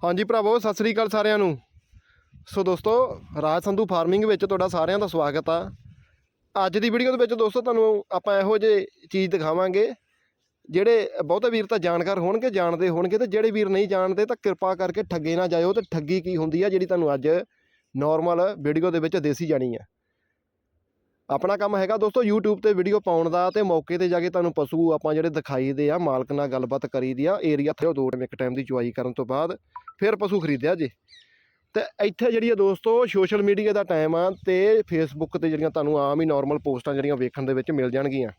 ਹਾਂਜੀ ਭਰਾਵੋ, ਸਤਿ ਸ੍ਰੀ ਅਕਾਲ ਸਾਰਿਆਂ ਨੂੰ। ਸੋ ਦੋਸਤੋ, ਰਾਜ ਸੰਧੂ ਫਾਰਮਿੰਗ ਵਿੱਚ ਤੁਹਾਡਾ ਸਾਰਿਆਂ ਦਾ ਸਵਾਗਤ ਆ। ਅੱਜ ਦੀ ਵੀਡੀਓ ਦੇ ਵਿੱਚ ਦੋਸਤੋ, ਤੁਹਾਨੂੰ ਆਪਾਂ ਇਹੋ ਜਿਹੇ ਚੀਜ਼ ਦਿਖਾਵਾਂਗੇ, ਜਿਹੜੇ ਬਹੁਤੇ ਵੀਰ ਤਾਂ ਜਾਣਕਾਰ ਹੋਣਗੇ, ਜਾਣਦੇ ਹੋਣਗੇ ਤੇ ਜਿਹੜੇ ਵੀਰ ਨਹੀਂ ਜਾਣਦੇ ਤਾਂ ਕਿਰਪਾ ਕਰਕੇ ਠੱਗੇ ਨਾ ਜਾਇਓ ਤੇ ਠੱਗੀ ਕੀ ਹੁੰਦੀ ਆ ਜਿਹੜੀ ਤੁਹਾਨੂੰ ਅੱਜ ਨਾਰਮਲ ਵੀਡੀਓ ਦੇ ਵਿੱਚ ਦੇਸੀ ਜਾਣੀ ਆ। ਆਪਣਾ ਕੰਮ ਹੈਗਾ ਦੋਸਤੋ YouTube ਤੇ ਵੀਡੀਓ ਪਾਉਣ ਦਾ ਤੇ ਮੌਕੇ ਤੇ ਜਾ ਕੇ ਤੁਹਾਨੂੰ ਪਸ਼ੂ ਆਪਾਂ ਜਿਹੜੇ ਦਿਖਾਈ ਦੇ ਆ, ਮਾਲਕ ਨਾਲ ਗੱਲਬਾਤ ਕਰੀਦੀ ਆ ਏਰੀਆ ਤੇ ਦੋ ਟਾਈਮ ਇੱਕ ਟਾਈਮ ਦੀ ਚੁਆਈ ਕਰਨ ਤੋਂ ਬਾਅਦ ਫਿਰ ਪਸ਼ੂ ਖਰੀਦਿਆ ਜੀ। ਤੇ ਇੱਥੇ ਜਿਹੜੀ ਆ ਦੋਸਤੋ ਸੋਸ਼ਲ ਮੀਡੀਆ ਦਾ ਟਾਈਮ ਆ ਤੇ ਫੇਸਬੁੱਕ ਤੇ ਜਿਹੜੀਆਂ ਤੁਹਾਨੂੰ ਆਮ ਹੀ ਨਾਰਮਲ ਪੋਸਟਾਂ ਜਿਹੜੀਆਂ ਵੇਖਣ ਦੇ ਵਿੱਚ ਮਿਲ ਜਾਣਗੀਆਂ।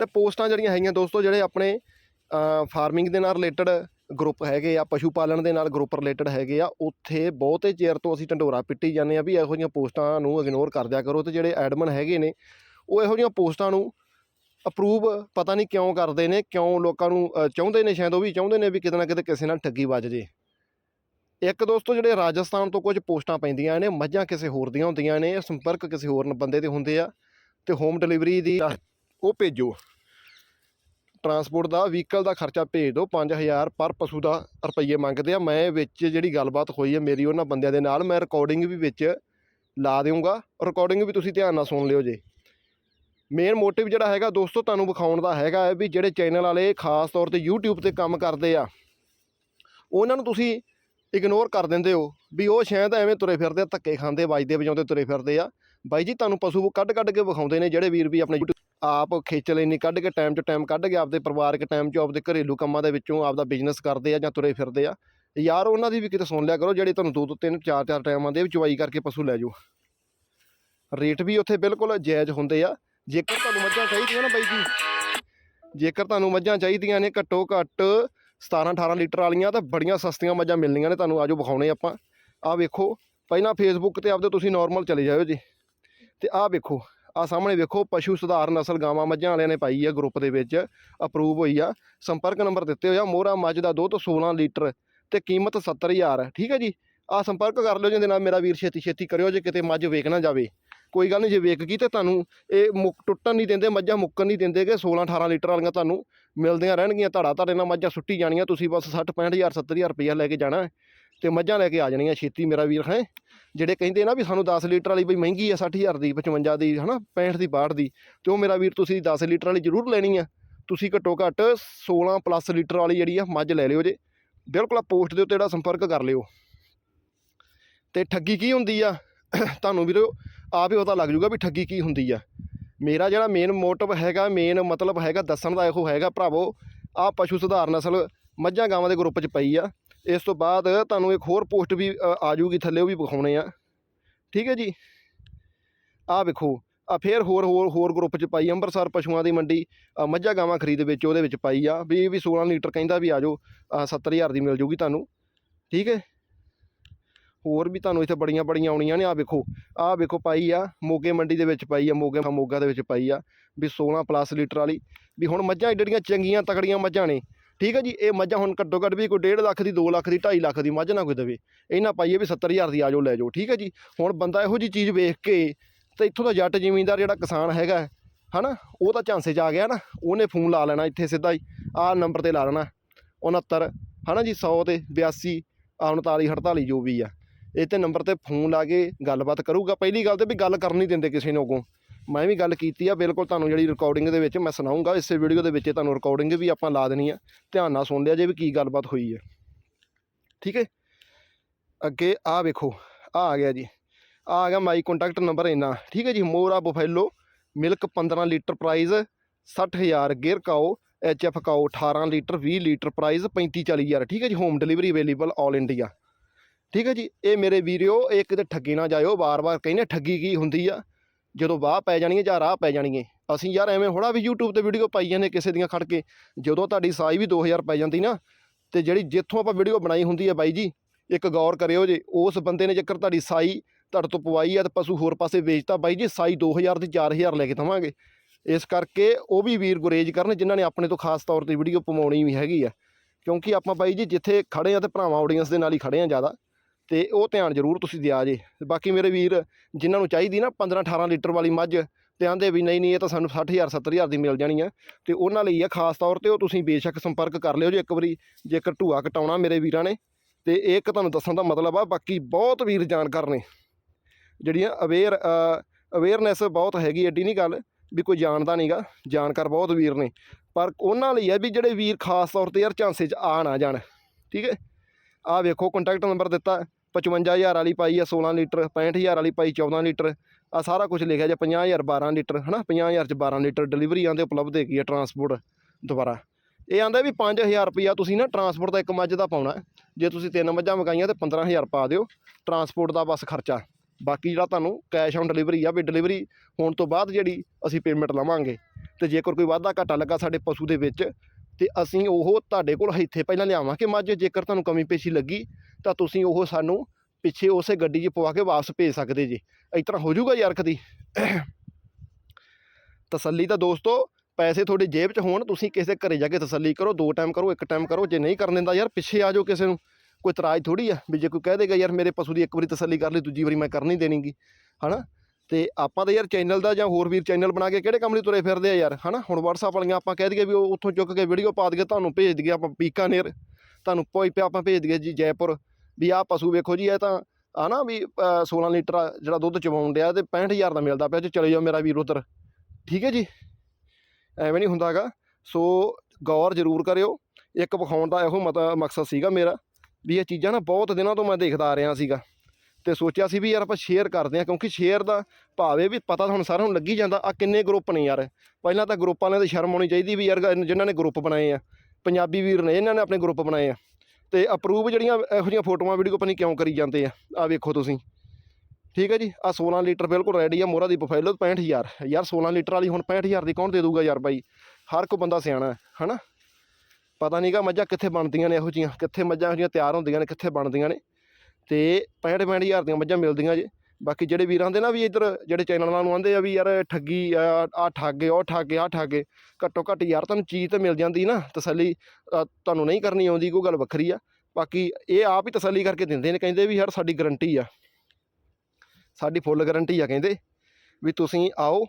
ਤੇ ਪੋਸਟਾਂ ਜਿਹੜੀਆਂ ਹੈਗੀਆਂ ਦੋਸਤੋ ਜਿਹੜੇ ਆਪਣੇ ਫਾਰਮਿੰਗ ਦੇ ਨਾਲ ਰਿਲੇਟਡ ਗਰੁੱਪ ਹੈਗੇ ਆ, ਪਸ਼ੂ ਪਾਲਣ ਦੇ ਨਾਲ ਗਰੁੱਪ ਰਿਲੇਟਡ ਹੈਗੇ ਆ, ਉੱਥੇ ਬਹੁਤੇ ਚਿਰ ਤੋਂ ਅਸੀਂ ਢੰਡੋਰਾ ਪਿੱਟੀ ਜਾਂਦੇ ਆ ਵੀ ਇਹੋ ਜਿਹੀਆਂ ਪੋਸਟਾਂ ਨੂੰ ਇਗਨੋਰ ਕਰ ਦਿਆ ਕਰੋ ਤੇ ਜਿਹੜੇ ਐਡਮਨ ਹੈਗੇ ਨੇ, ਉਹ ਇਹੋ ਜਿਹੀਆਂ ਪੋਸਟਾਂ ਨੂੰ ਅਪਰੂਵ ਪਤਾ ਨਹੀਂ ਕਿਉਂ ਕਰਦੇ ਨੇ, ਕਿਉਂ ਲੋਕਾਂ ਨੂੰ ਚਾਹੁੰਦੇ ਨੇ ਸ਼ਾਇਦ ਉਹ ਵੀ ਚਾਹੁੰਦੇ ਨੇ ਵੀ ਕਿਤੇ ਨਾ ਕਿਤੇ ਕਿਸੇ ਨਾਲ ਠੱਗੀ ਵੱਜ ਜੇ। ਇੱਕ ਦੋਸਤੋ ਜਿਹੜੇ ਰਾਜਸਥਾਨ ਤੋਂ ਕੁਝ ਪੋਸਟਾਂ ਪੈਂਦੀਆਂ ਨੇ, ਮੱਝਾਂ ਕਿਸੇ ਹੋਰ ਦੀਆਂ ਹੁੰਦੀਆਂ ਨੇ, ਸੰਪਰਕ ਕਿਸੇ ਹੋਰ ਬੰਦੇ ਦੇ ਹੁੰਦੇ ਆ, ਤੇ ਹੋਮ ਡਿਲੀਵਰੀ ਦੀ ਉਹ ਭੇਜੋ। ਟਰਾਂਸਪੋਰਟ ਦਾ ਵਹੀਕਲ ਦਾ ਖਰਚਾ ਭੇਜ ਦਿਓ 5000 ਪਰ ਪਸ਼ੂ ਦਾ ਰੁਪਈਏ ਮੰਗਦੇ ਆ। ਮੈਂ ਵਿੱਚ ਜਿਹੜੀ ਗੱਲਬਾਤ ਹੋਈ ਹੈ ਮੇਰੀ, ਉਹਨਾਂ ਬੰਦਿਆਂ ਦੇ ਨਾਲ, ਮੈਂ ਰਿਕਾਰਡਿੰਗ ਵੀ ਵਿੱਚ ਲਾ ਦੇਵਾਂਗਾ ਰਿਕਾਰਡਿੰਗ ਵੀ ਤੁਸੀਂ ਧਿਆਨ ਨਾਲ ਸੁਣ ਲਿਓ ਜੇ। ਮੇਨ ਮੋਟਿਵ ਜਿਹੜਾ ਹੈਗਾ ਦੋਸਤੋ, ਤੁਹਾਨੂੰ ਵਿਖਾਉਣ ਦਾ ਹੈਗਾ ਹੈ ਵੀ ਜਿਹੜੇ ਚੈਨਲ ਵਾਲੇ ਖਾਸ ਤੌਰ ਤੇ YouTube ਤੇ ਕੰਮ ਕਰਦੇ ਆ, ਉਹਨਾਂ ਨੂੰ ਤੁਸੀਂ ਇਗਨੋਰ ਕਰ ਦਿੰਦੇ ਹੋ ਵੀ ਉਹ ਸ਼ਾਇਦ ਐਵੇਂ ਤੁਰੇ ਫਿਰਦੇ ਆ, ਧੱਕੇ ਖਾਂਦੇ, ਵੱਜਦੇ, ਵਜਾਉਂਦੇ ਤੁਰੇ ਫਿਰਦੇ ਆ। ਬਾਈ ਜੀ, ਤੁਹਾਨੂੰ ਪਸ਼ੂ ਕੱਢ ਕੱਢ ਕੇ ਵਿਖਾਉਂਦੇ ਨੇ ਜਿਹੜੇ ਵੀਰ ਵੀ ਆਪਣੇ YouTube ਆਪ ਖੇਚਲ ਇੰਨੀ ਕੱਢ ਕੇ ਟਾਈਮ 'ਚ ਟਾਈਮ ਕੱਢ ਕੇ ਆਪਦੇ ਪਰਿਵਾਰਕ ਟਾਈਮ 'ਚ ਆਪਦੇ ਘਰੇਲੂ ਕੰਮਾਂ ਦੇ ਵਿੱਚੋਂ ਆਪਦਾ ਬਿਜ਼ਨਸ ਕਰਦੇ ਆ ਜਾਂ ਤੁਰੇ ਫਿਰਦੇ ਆ। ਯਾਰ ਉਹਨਾਂ ਦੀ ਵੀ ਕਿਤੇ ਸੁਣ ਲਿਆ ਕਰੋ, ਜਿਹੜੇ ਤੁਹਾਨੂੰ ਦੋ ਦੋ ਤਿੰਨ, ਚਾਰ ਚਾਰ ਟਾਈਮਾਂ ਦੇ ਚੁਆਈ ਕਰਕੇ ਪਸ਼ੂ ਲੈ ਜਾਓ। ਰੇਟ ਵੀ ਉੱਥੇ ਬਿਲਕੁਲ ਜਾਇਜ਼ ਹੁੰਦੇ ਆ। ਜੇਕਰ ਤੁਹਾਨੂੰ ਮੱਝਾਂ ਚਾਹੀਦੀਆਂ ਨਾ ਬਾਈ ਜੀ, ਜੇਕਰ ਤੁਹਾਨੂੰ ਮੱਝਾਂ ਚਾਹੀਦੀਆਂ ਨੇ ਘੱਟੋ ਘੱਟ 17 18 ਲੀਟਰ ਵਾਲੀਆਂ, ਤਾਂ ਬੜੀਆਂ ਸਸਤੀਆਂ ਮੱਝਾਂ ਮਿਲਣੀਆਂ ਨੇ, ਤੁਹਾਨੂੰ ਆਜੋ ਵਿਖਾਉਣੇ ਆਪਾਂ। ਆਹ ਵੇਖੋ, ਪਹਿਲਾਂ ਫੇਸਬੁੱਕ ਤੇ ਆਪਦੇ ਤੁਸੀਂ ਨਾਰਮਲ ਚਲੇ ਜਾਇਓ ਜੀ। ਤੇ ਆਹ ਵੇਖੋ ਆ ਸਾਹਮਣੇ ਵੇਖੋ, ਪਸ਼ੂ ਸੁਧਾਰ ਨਸਲ ਗਾਵਾਂ ਮੱਝਾਂ ਵਾਲਿਆਂ ਨੇ ਪਾਈ ਆ ਗਰੁੱਪ ਦੇ ਵਿੱਚ ਅਪਰੂਵ ਹੋਈ ਆ। ਸੰਪਰਕ ਨੰਬਰ ਦਿੱਤੇ ਹੋਏ ਆ, ਮੋਹਰਾ ਮੱਝ ਦਾ ਦੁੱਧ 16 ਲੀਟਰ ਤੇ ਕੀਮਤ 70000 ਠੀਕ ਹੈ ਜੀ? ਆ ਸੰਪਰਕ ਕਰ ਲਿਓ ਜਿਹਦੇ ਨਾਲ ਮੇਰਾ ਵੀਰ ਛੇਤੀ ਛੇਤੀ ਕਰਿਓ, ਜੇ ਕਿਤੇ ਮੱਝ ਵੇਖ ਨਾ ਜਾਵੇ। ਕੋਈ ਗੱਲ ਨਹੀਂ ਜੇ ਵੇਖ ਗਈ ਤੇ ਤੁਹਾਨੂੰ ਇਹ ਮੁੱਕ, ਟੁੱਟਣ ਨਹੀਂ ਦਿੰਦੇ, ਮੱਝਾਂ ਮੁੱਕਣ ਨਹੀਂ ਦਿੰਦੇ ਕਿ 16 18 ਲੀਟਰ ਵਾਲੀਆਂ ਤੁਹਾਨੂੰ ਮਿਲਦੀਆਂ ਰਹਿਣਗੀਆਂ। ਧੜਾ ਧੜੇ ਨਾਲ ਮੱਝਾਂ ਸੁੱਟੀ ਜਾਣੀਆਂ, ਤੁਸੀਂ ਬਸ 60 65000 70000 ਰੁਪਈਆ ਲੈ ਕੇ ਜਾਣਾ। ਤੇ ਮੱਝਾਂ ਲੈ ਕੇ ਆ ਜਾਣੀਆਂ ਛੇਤੀ ਮੇਰਾ ਵੀਰ, ਹੈ। ਜਿਹੜੇ ਕਹਿੰਦੇ ਨਾ ਵੀ ਸਾਨੂੰ 10 ਲੀਟਰ ਵਾਲੀ ਬਈ ਮਹਿੰਗੀ ਆ 60000 ਦੀ 55 ਦੀ, ਹਨਾ 65 ਦੀ 62 ਦੀ, ਤੇ ਉਹ ਮੇਰਾ ਵੀਰ ਤੁਸੀਂ 10 ਲੀਟਰ ਵਾਲੀ ਜ਼ਰੂਰ ਲੈਣੀ ਆ। ਤੁਸੀਂ ਘੱਟੋ ਘੱਟ 16 ਪਲੱਸ ਲੀਟਰ ਵਾਲੀ ਜਿਹੜੀ ਆ, ਮੱਝ ਲੈ ਲਿਓ ਜੇ। ਬਿਲਕੁਲ ਆ ਪੋਸਟ ਦੇ ਉੱਤੇ ਜਿਹੜਾ ਸੰਪਰਕ ਕਰ ਲਿਓ। ਤੇ ਠੱਗੀ ਕੀ ਹੁੰਦੀ ਆ? ਤੁਹਾਨੂੰ ਵੀਰੋ, ਆਪ ਹੀ ਪਤਾ ਲੱਗ ਜੂਗਾ ਵੀ ਠੱਗੀ ਕੀ ਹੁੰਦੀ ਆ। ਮੇਰਾ ਜਿਹੜਾ ਮੇਨ ਮੋਟਿਵ ਹੈਗਾ ਮੇਨ ਮਤਲਬ ਹੈਗਾ, ਦੱਸਣ ਦਾ ਇਹੋ ਹੈਗਾ ਭਰਾਵੋ ਆ ਪਸ਼ੂ ਸੁਧਾਰ ਨਸਲ ਮੱਝਾਂ ਗਾਵਾਂ ਦੇ ਗਰੁੱਪ 'ਚ ਪਈ ਆ। ਇਸ ਤੋਂ ਬਾਅਦ ਤੁਹਾਨੂੰ ਇੱਕ ਹੋਰ ਪੋਸਟ ਵੀ ਆ ਜੂਗੀ ਥੱਲੇ ਉਹ ਵੀ ਵਿਖਾਉਣੇ ਆ। ਠੀਕ ਹੈ ਜੀ? ਆ ਵੇਖੋ ਆ ਫੇਰ ਹੋਰ ਹੋਰ ਹੋਰ ਗਰੁੱਪ 'ਚ ਪਾਈ ਅੰਮ੍ਰਿਤਸਰ ਪਸ਼ੂਆਂ ਦੀ ਮੰਡੀ ਮੱਝਾਂ ਗਾਵਾਂ ਖਰੀਦ ਵਿੱਚ ਉਹਦੇ ਵਿੱਚ ਪਾਈ ਆ। ਵੀ ਇਹ ਵੀ 16 ਲੀਟਰ ਕਹਿੰਦਾ ਵੀ ਆ ਜਾਓ ਅ, 70000 ਦੀ ਮਿਲ ਜੂਗੀ ਤੁਹਾਨੂੰ। ਠੀਕ ਹੈ? ਹੋਰ ਵੀ ਤੁਹਾਨੂੰ ਇੱਥੇ ਬੜੀਆਂ ਬੜੀਆਂ ਆਉਣੀਆਂ ਨੇ। ਆ ਵੇਖੋ ਆ ਵੇਖੋ ਪਾਈ ਆ ਮੋਗੇ ਮੰਡੀ ਦੇ ਵਿੱਚ ਪਾਈ ਆ ਮੋਗੇ ਮੋਗਾ ਦੇ ਵਿੱਚ ਪਾਈ ਆ ਵੀ 16 ਪਲੱਸ ਲੀਟਰ ਵਾਲੀ। ਵੀ ਹੁਣ ਮੱਝਾਂ ਏਡੀਆਂ ਚੰਗੀਆਂ ਤਕੜੀਆਂ ਮੱਝਾਂ ਨੇ। ਠੀਕ ਹੈ ਜੀ ਇਹ ਮੱਝਾਂ ਹੁਣ ਘੱਟੋ ਘੱਟ ਵੀ ਕੋਈ 1.5 ਲੱਖ ਦੀ 2 ਲੱਖ ਦੀ 2.5 ਲੱਖ ਦੀ ਮੱਝ ਨਾ ਕੋਈ ਦੇਵੇ। ਇਹਨਾਂ ਪਾਈਏ ਵੀ 70000 ਦੀ ਆ ਜਾਓ ਲੈ ਜਾਓ ਠੀਕ ਹੈ ਜੀ। ਹੁਣ ਬੰਦਾ ਇਹੋ ਜੀ ਚੀਜ਼ ਵੇਖ ਕੇ ਤੇ ਇੱਥੋਂ ਦਾ ਜੱਟ ਜ਼ਿਮੀਂਦਾਰ ਜਿਹੜਾ ਕਿਸਾਨ ਹੈਗਾ ਹੈ, ਹਨਾ ਉਹ ਤਾਂ ਝਾਂਸੇ 'ਚ ਆ ਗਿਆ ਨਾ ਉਹਨੇ ਫੋਨ ਲਾ ਲੈਣਾ ਇੱਥੇ ਸਿੱਧਾ ਹੀ ਆਹ ਨੰਬਰ ਤੇ ਲਾ ਲੈਣਾ 69 ਹਨਾ ਜੀ 100 ਤੇ 82 ਆਹ 39 48 ਜੋ ਵੀ ਆ। ਇਹ ਤੇ ਨੰਬਰ ਤੇ ਫੋਨ ਲਾ ਕੇ ਗੱਲਬਾਤ ਕਰੂਗਾ। ਪਹਿਲੀ ਗੱਲ ਤੇ ਵੀ ਗੱਲ ਕਰਨ ਨਹੀਂ ਦਿੰਦੇ ਕਿਸੇ ਨੂੰ ਅੱਗੋਂ। ਮੈਂ ਵੀ ਗੱਲ ਕੀਤੀ ਆ, ਬਿਲਕੁਲ ਤੁਹਾਨੂੰ ਜਿਹੜੀ ਰਿਕਾਰਡਿੰਗ ਦੇ ਵਿੱਚ ਮੈਂ ਸੁਣਾਉਂਗਾ, ਇਸੇ ਵੀਡੀਓ ਦੇ ਵਿੱਚ ਤੁਹਾਨੂੰ ਰਿਕਾਰਡਿੰਗ ਵੀ ਆਪਾਂ ਲਾ ਦੇਣੀ ਆ। ਧਿਆਨ ਨਾਲ ਸੁਣ ਲਿਆ ਜੇ ਵੀ ਕੀ ਗੱਲਬਾਤ ਹੋਈ ਹੈ ਠੀਕ ਹੈ? ਅੱਗੇ ਆ ਵੇਖੋ ਆ ਆ ਗਿਆ ਜੀ। ਆ ਆ ਗਿਆ ਮਾਈ ਕੰਟੈਕਟ ਨੰਬਰ ਇੰਨਾ। ਠੀਕ ਹੈ ਜੀ? Murrah buffalo milk 15 litre price 60000 Gir cow H F cow 18 litre 20 litre price 35 40000 ਠੀਕ ਹੈ ਜੀ? Home delivery available all India ਠੀਕ ਹੈ ਜੀ? ਇਹ ਮੇਰੇ ਵੀਰਿਓ ਇਹ ਕਿਤੇ ਠੱਗੀ ਨਾ ਜਾਇਓ, ਵਾਰ-ਵਾਰ ਕਹਿੰਦੇ ਠੱਗੀ ਕੀ ਹੁੰਦੀ ਆ? ਜਦੋਂ ਵਾਹ ਪੈ ਜਾਣੀ ਹੈ ਜਾਂ ਰਾਹ ਪੈ ਜਾਣੀ ਅਸੀਂ ਯਾਰ ਐਵੇਂ ਹੋਣਾ ਵੀ YouTube ਤੇ ਵੀਡੀਓ ਪਾਈ ਜਾਂਦੇ ਕਿਸੇ ਦੀਆਂ ਖੜ ਕੇ, ਜਦੋਂ ਤੁਹਾਡੀ ਸਾਈ ਵੀ 2000 ਪੈ ਜਾਂਦੀ ਨਾ, ਤੇ ਜਿਹੜੀ ਜਿੱਥੋਂ ਆਪਾਂ ਵੀਡੀਓ ਬਣਾਈ ਹੁੰਦੀ ਹੈ ਬਾਈ ਜੀ, ਇੱਕ ਗੌਰ ਕਰਿਓ ਜੇ, ਉਸ ਬੰਦੇ ਨੇ ਜੇਕਰ ਤੁਹਾਡੀ ਸਾਈ ਤੁਹਾਡੇ ਤੋਂ ਪਵਾਈ ਆ ਤੇ ਪਸ਼ੂ ਹੋਰ ਪਾਸੇ ਵੇਚਤਾ, ਬਾਈ ਜੀ ਸਾਈ 2000 ਦੀ 4000 ਲੈ ਕੇ ਦਵਾਂਗੇ। ਇਸ ਕਰਕੇ ਉਹ ਵੀ ਵੀਰ ਗੁਰੇਜ ਕਰਨ ਜਿਨ੍ਹਾਂ ਨੇ ਆਪਣੇ ਤੋਂ ਖਾਸ ਤੌਰ ਤੇ ਵੀਡੀਓ ਪਵਾਉਣੀ ਵੀ ਹੈਗੀ ਆ। ਕਿਉਂਕਿ ਆਪਾਂ ਬਾਈ ਜੀ ਜਿੱਥੇ ਖੜੇ ਆ ਤੇ ਭਰਾਵਾਂ ਆਡੀਅנס ਦੇ ਨਾਲ ਹੀ ਖੜੇ ਆ ਜ਼ਿਆਦਾ। ਤੇ ਉਹ ਧਿਆਨ ਜ਼ਰੂਰ ਤੁਸੀਂ ਦਿਆ ਜੇ। ਬਾਕੀ ਮੇਰੇ ਵੀਰ, ਜਿਨ੍ਹਾਂ ਨੂੰ ਚਾਹੀਦੀ ਨਾ 15 18 ਲੀਟਰ ਵਾਲੀ ਮੱਝ, ਤੇ ਆਂਦੇ ਵੀ ਨਹੀਂ ਨਹੀਂ, ਇਹ ਤਾਂ ਸਾਨੂੰ 60000 70000 ਦੀ ਮਿਲ ਜਾਣੀ ਆ। ਤੇ ਉਹਨਾਂ ਲਈ ਆ ਖਾਸ ਤੌਰ ਤੇ ਉਹ ਤੁਸੀਂ ਬੇਸ਼ੱਕ ਸੰਪਰਕ ਕਰ ਲਿਓ ਜੇ ਇੱਕ ਵਾਰੀ, ਜੇਕਰ ਢੂਆ ਕਟਾਉਣਾ ਮੇਰੇ ਵੀਰਾਂ ਨੇ। ਤੇ ਇਹ ਇੱਕ ਤੁਹਾਨੂੰ ਦੱਸਣ ਦਾ ਮਤਲਬ ਆ, ਬਾਕੀ ਬਹੁਤ ਵੀਰ ਜਾਣਕਾਰ ਨੇ। ਜਿਹੜੀਆਂ ਅਵੇਅਰ ਅਵੇਅਰਨੈਸ ਬਹੁਤ ਹੈਗੀ ਐਡੀ ਨਹੀਂ ਗੱਲ, ਵੀ ਕੋਈ ਜਾਣਦਾ ਨਹੀਂਗਾ ਜਾਣਕਾਰ ਬਹੁਤ ਵੀਰ ਨੇ। ਪਰ ਉਹਨਾਂ ਲਈ ਆ ਵੀ ਜਿਹੜੇ ਵੀਰ ਖਾਸ ਤੌਰ ਤੇ ਯਾਰ ਝਾਂਸੇ 'ਚ ਆ ਨਾ ਜਾਣ, ਠੀਕ ਹੈ? ਆ ਵੇਖੋ ਕੰਟੈਕਟ ਨੰਬਰ ਦਿੱਤਾ 55000 ਵਾਲੀ ਪਾਈ ਆ 16 ਲੀਟਰ 65000 ਵਾਲੀ ਪਾਈ 14 ਲੀਟਰ ਆ ਸਾਰਾ ਕੁਝ ਲਿਖਿਆ ਜੇ 50000 12 ਲੀਟਰ, ਹਨਾ? 50000 ਚ 12 ਲੀਟਰ ਡਿਲੀਵਰੀ ਆਂਦੇ, ਉਪਲਬਧ ਹੈਗੀ ਆ ਟਰਾਂਸਪੋਰਟ ਦੁਬਾਰਾ। ਇਹ ਆਂਦਾ ਵੀ 5000 ਰੁਪਿਆ ਤੁਸੀਂ ਨਾ ਟਰਾਂਸਪੋਰਟ ਦਾ ਇੱਕ ਮੱਝ ਦਾ ਪਾਉਣਾ, ਜੇ ਤੁਸੀਂ ਤਿੰਨ ਮੱਝਾਂ ਮੰਗਾਈਆਂ ਤੇ 15000 ਪਾ ਦਿਓ ਟਰਾਂਸਪੋਰਟ ਦਾ ਬਸ ਖਰਚਾ। ਬਾਕੀ ਜਿਹੜਾ ਤੁਹਾਨੂੰ ਕੈਸ਼ ਔਨ ਡਿਲੀਵਰੀ ਆ, ਵੀ ਡਿਲੀਵਰੀ ਹੋਣ ਤੋਂ ਬਾਅਦ ਜਿਹੜੀ ਅਸੀਂ ਪੇਮੈਂਟ ਲਵਾਂਗੇ, ਤੇ ਜੇਕਰ ਕੋਈ ਵਾਧਾ ਘਾਟਾ ਲੱਗਾ ਸਾਡੇ ਪਸ਼ੂ ਦੇ ਵਿੱਚ ਤੇ ਅਸੀਂ ਉਹ ਤੁਹਾਡੇ ਕੋਲ ਇੱਥੇ ਪਹਿਲਾਂ ਲਿਆਵਾਂਗੇ ਮੱਝ ਜੇਕਰ ਤੁਹਾਨੂੰ ਕਮੀ ਪੇਸ਼ੀ ਲੱਗੀ ਤਾਂ ਤੁਸੀਂ ਉਹ ਸਾਨੂੰ ਪਿੱਛੇ ਉਸੇ ਗੱਡੀ 'ਚ ਪਵਾ ਕੇ ਵਾਪਸ ਭੇਜ ਸਕਦੇ ਜੀ। ਇਸ ਤਰ੍ਹਾਂ ਹੋ ਜਾਊਗਾ ਯਾਰ ਕਦੀ ਤਸੱਲੀ ਤਾਂ ਦੋਸਤੋ, ਪੈਸੇ ਤੁਹਾਡੀ ਜੇਬ 'ਚ ਹੋਣ, ਤੁਸੀਂ ਕਿਸੇ ਘਰੇ ਜਾ ਕੇ ਤਸੱਲੀ ਕਰੋ, ਦੋ ਟਾਈਮ ਕਰੋ, ਇੱਕ ਟਾਈਮ ਕਰੋ, ਜੇ ਨਹੀਂ ਕਰਨ ਦਿੰਦਾ ਯਾਰ, ਪਿੱਛੇ ਆ ਜਾਓ ਕਿਸੇ ਨੂੰ। ਕੋਈ ਤਰਾਜ ਥੋੜੀ ਆ ਵੀ ਜੇ ਕੋਈ ਕਹਿ ਦੇਗਾ, ਯਾਰ ਮੇਰੇ ਪਸ਼ੂ ਦੀ ਇੱਕ ਵਾਰੀ ਤਸੱਲੀ ਕਰ ਲਈ, ਦੂਜੀ ਵਾਰੀ ਮੈਂ ਕਰਨੀ ਦੇਣੀਗੀ ਹਨਾ? ਤੇ ਆਪਾਂ ਤਾਂ ਯਾਰ ਚੈਨਲ ਦਾ ਜਾਂ ਹੋਰ ਵੀਰ ਚੈਨਲ ਬਣਾ ਕੇ ਕਿਹੜੇ ਕੰਮ ਲਈ ਤੁਰੇ ਫਿਰਦੇ ਆ ਯਾਰ ਹਨਾ? ਹੁਣ WhatsApp ਵਾਲੀਆਂ ਆਪਾਂ ਕਹਿ ਦਈਏ ਵੀ ਉਹ ਉੱਥੋਂ ਚੁੱਕ ਕੇ ਵੀਡੀਓ ਪਾ ਦਈਏ ਤੁਹਾਨੂੰ ਭੇਜ ਦਈਏ ਆਪਾਂ ਬੀਕਾਨੇਰ ਤੁਹਾਨੂੰ ਕੋਈ ਪਿਆ ਆਪਾਂ ਭੇਜ ਦਈਏ ਜੀ ਜੈਪੁਰ ਵੀ ਆਹ ਪਸ਼ੂ ਵੇਖੋ ਜੀ ਇਹ ਤਾਂ ਆ ਨਾ ਵੀ ਅ, 16 ਲੀਟਰ ਆ ਜਿਹੜਾ ਦੁੱਧ ਚਵਾਉਣ ਡਿਆ ਤੇ 65000 ਦਾ ਮਿਲਦਾ ਪਿਆ ਜੀ ਚਲੇ ਜਾਓ ਮੇਰਾ ਵੀਰ ਉਧਰ। ਠੀਕ ਹੈ ਜੀ? ਐਵੇਂ ਨਹੀਂ ਹੁੰਦਾਗਾ ਸੋ ਗੌਰ ਜ਼ਰੂਰ ਕਰਿਓ। ਇੱਕ ਵਿਖਾਉਣ ਦਾ ਇਹੋ ਮਤ ਮਕਸਦ ਸੀਗਾ ਮੇਰਾ ਵੀ ਇਹ ਚੀਜ਼ਾਂ ਨਾ ਬਹੁਤ ਦਿਨਾਂ ਤੋਂ ਮੈਂ ਦੇਖਦਾ ਆ ਰਿਹਾ ਸੀਗਾ। ਤੇ ਸੋਚਿਆ ਸੀ ਵੀ ਯਾਰ ਆਪਾਂ ਸ਼ੇਅਰ ਕਰਦੇ ਹਾਂ, ਕਿਉਂਕਿ ਸ਼ੇਅਰ ਦਾ ਭਾਵੇਂ ਵੀ ਪਤਾ ਹੁਣ ਸਾਰਿਆਂ ਨੂੰ ਲੱਗੀ ਜਾਂਦਾ ਆ ਕਿੰਨੇ ਗਰੁੱਪ ਨੇ ਯਾਰ। ਪਹਿਲਾਂ ਤਾਂ ਗਰੁੱਪ ਵਾਲਿਆਂ ਦੀ ਸ਼ਰਮ ਆਉਣੀ ਚਾਹੀਦੀ ਵੀ ਯਾਰ ਗ- ਜਿਨ੍ਹਾਂ ਨੇ ਗਰੁੱਪ ਬਣਾਏ ਆ, ਪੰਜਾਬੀ ਵੀਰ ਨੇ, ਇਹਨਾਂ ਨੇ ਆਪਣੇ ਗਰੁੱਪ ਬਣਾਏ ਆ। ਤੇ ਅਪਰੂਵ ਜਿਹੜੀਆਂ ਇਹੋ ਜਿਹੀਆਂ ਫੋਟੋਆਂ ਵੀਡੀਓ ਪਤਾ ਨਹੀਂ ਕਿਉਂ ਕਰੀ ਜਾਂਦੇ ਆ ਆ ਵੇਖੋ ਤੁਸੀਂ। ਠੀਕ ਹੈ ਜੀ ਆ 16 ਲੀਟਰ ਬਿਲਕੁਲ ਰੈਡੀ ਆ ਮੋਰਾ ਦੀ ਪ੍ਰੋਫਾਈਲ 65000 ਯਾਰ 16 ਲੀਟਰ ਵਾਲੀ ਹੁਣ 65000 ਦੀ ਕੌਣ ਦੇ ਦੂਗਾ ਯਾਰ ਬਾਈ? ਹਰ ਕੋ ਬੰਦਾ ਸਿਆਣਾ ਹੈ, ਹਨਾ? ਪਤਾ ਨਹੀਂਗਾ ਮੱਝਾਂ ਕਿੱਥੇ ਬਣਦੀਆਂ ਨੇ ਇਹੋ ਜੀਆਂ ਕਿੱਥੇ ਮੱਝਾਂ ਇਹੋ ਜਿਹੀਆਂ ਤਿਆਰ ਹੁੰਦੀਆਂ ਨੇ, ਕਿੱਥੇ ਬਣਦੀਆਂ ਨੇ। ਤੇ 65 ਹਜ਼ਾਰ ਦੀਆਂ ਮੱਝਾਂ ਮਿਲਦੀਆਂ ਜੇ। ਬਾਕੀ ਜਿਹੜੇ ਵੀਰਾਂ ਦੇ ਨਾ ਵੀ ਇੱਧਰ ਜਿਹੜੇ ਚੈਨਲਾਂ ਨੂੰ ਆਂਦੇ ਆ ਵੀ ਯਾਰ ਠੱਗੀ ਆ, ਆਹ ਠੱਗ ਗਏ ਉਹ ਠੱਗ ਗਏ ਆਹ ਠੱਗ ਗਏ ਘੱਟੋ ਘੱਟ ਯਾਰ ਤੁਹਾਨੂੰ ਚੀਜ਼ ਤੇ ਮਿਲ ਜਾਂਦੀ ਨਾ ਤਸੱਲੀ ਤੁਹਾਨੂੰ ਨਹੀਂ ਕਰਨੀ ਆਉਂਦੀ, ਕੋਈ ਗੱਲ ਵੱਖਰੀ ਆ। ਬਾਕੀ ਇਹ ਆਪ ਹੀ ਤਸੱਲੀ ਕਰਕੇ ਦਿੰਦੇ ਨੇ, ਕਹਿੰਦੇ ਵੀ ਯਾਰ ਸਾਡੀ ਗਰੰਟੀ ਆ। ਸਾਡੀ ਫੁੱਲ ਗਾਰੰਟੀ ਆ ਕਹਿੰਦੇ, ਵੀ ਤੁਸੀਂ ਆਓ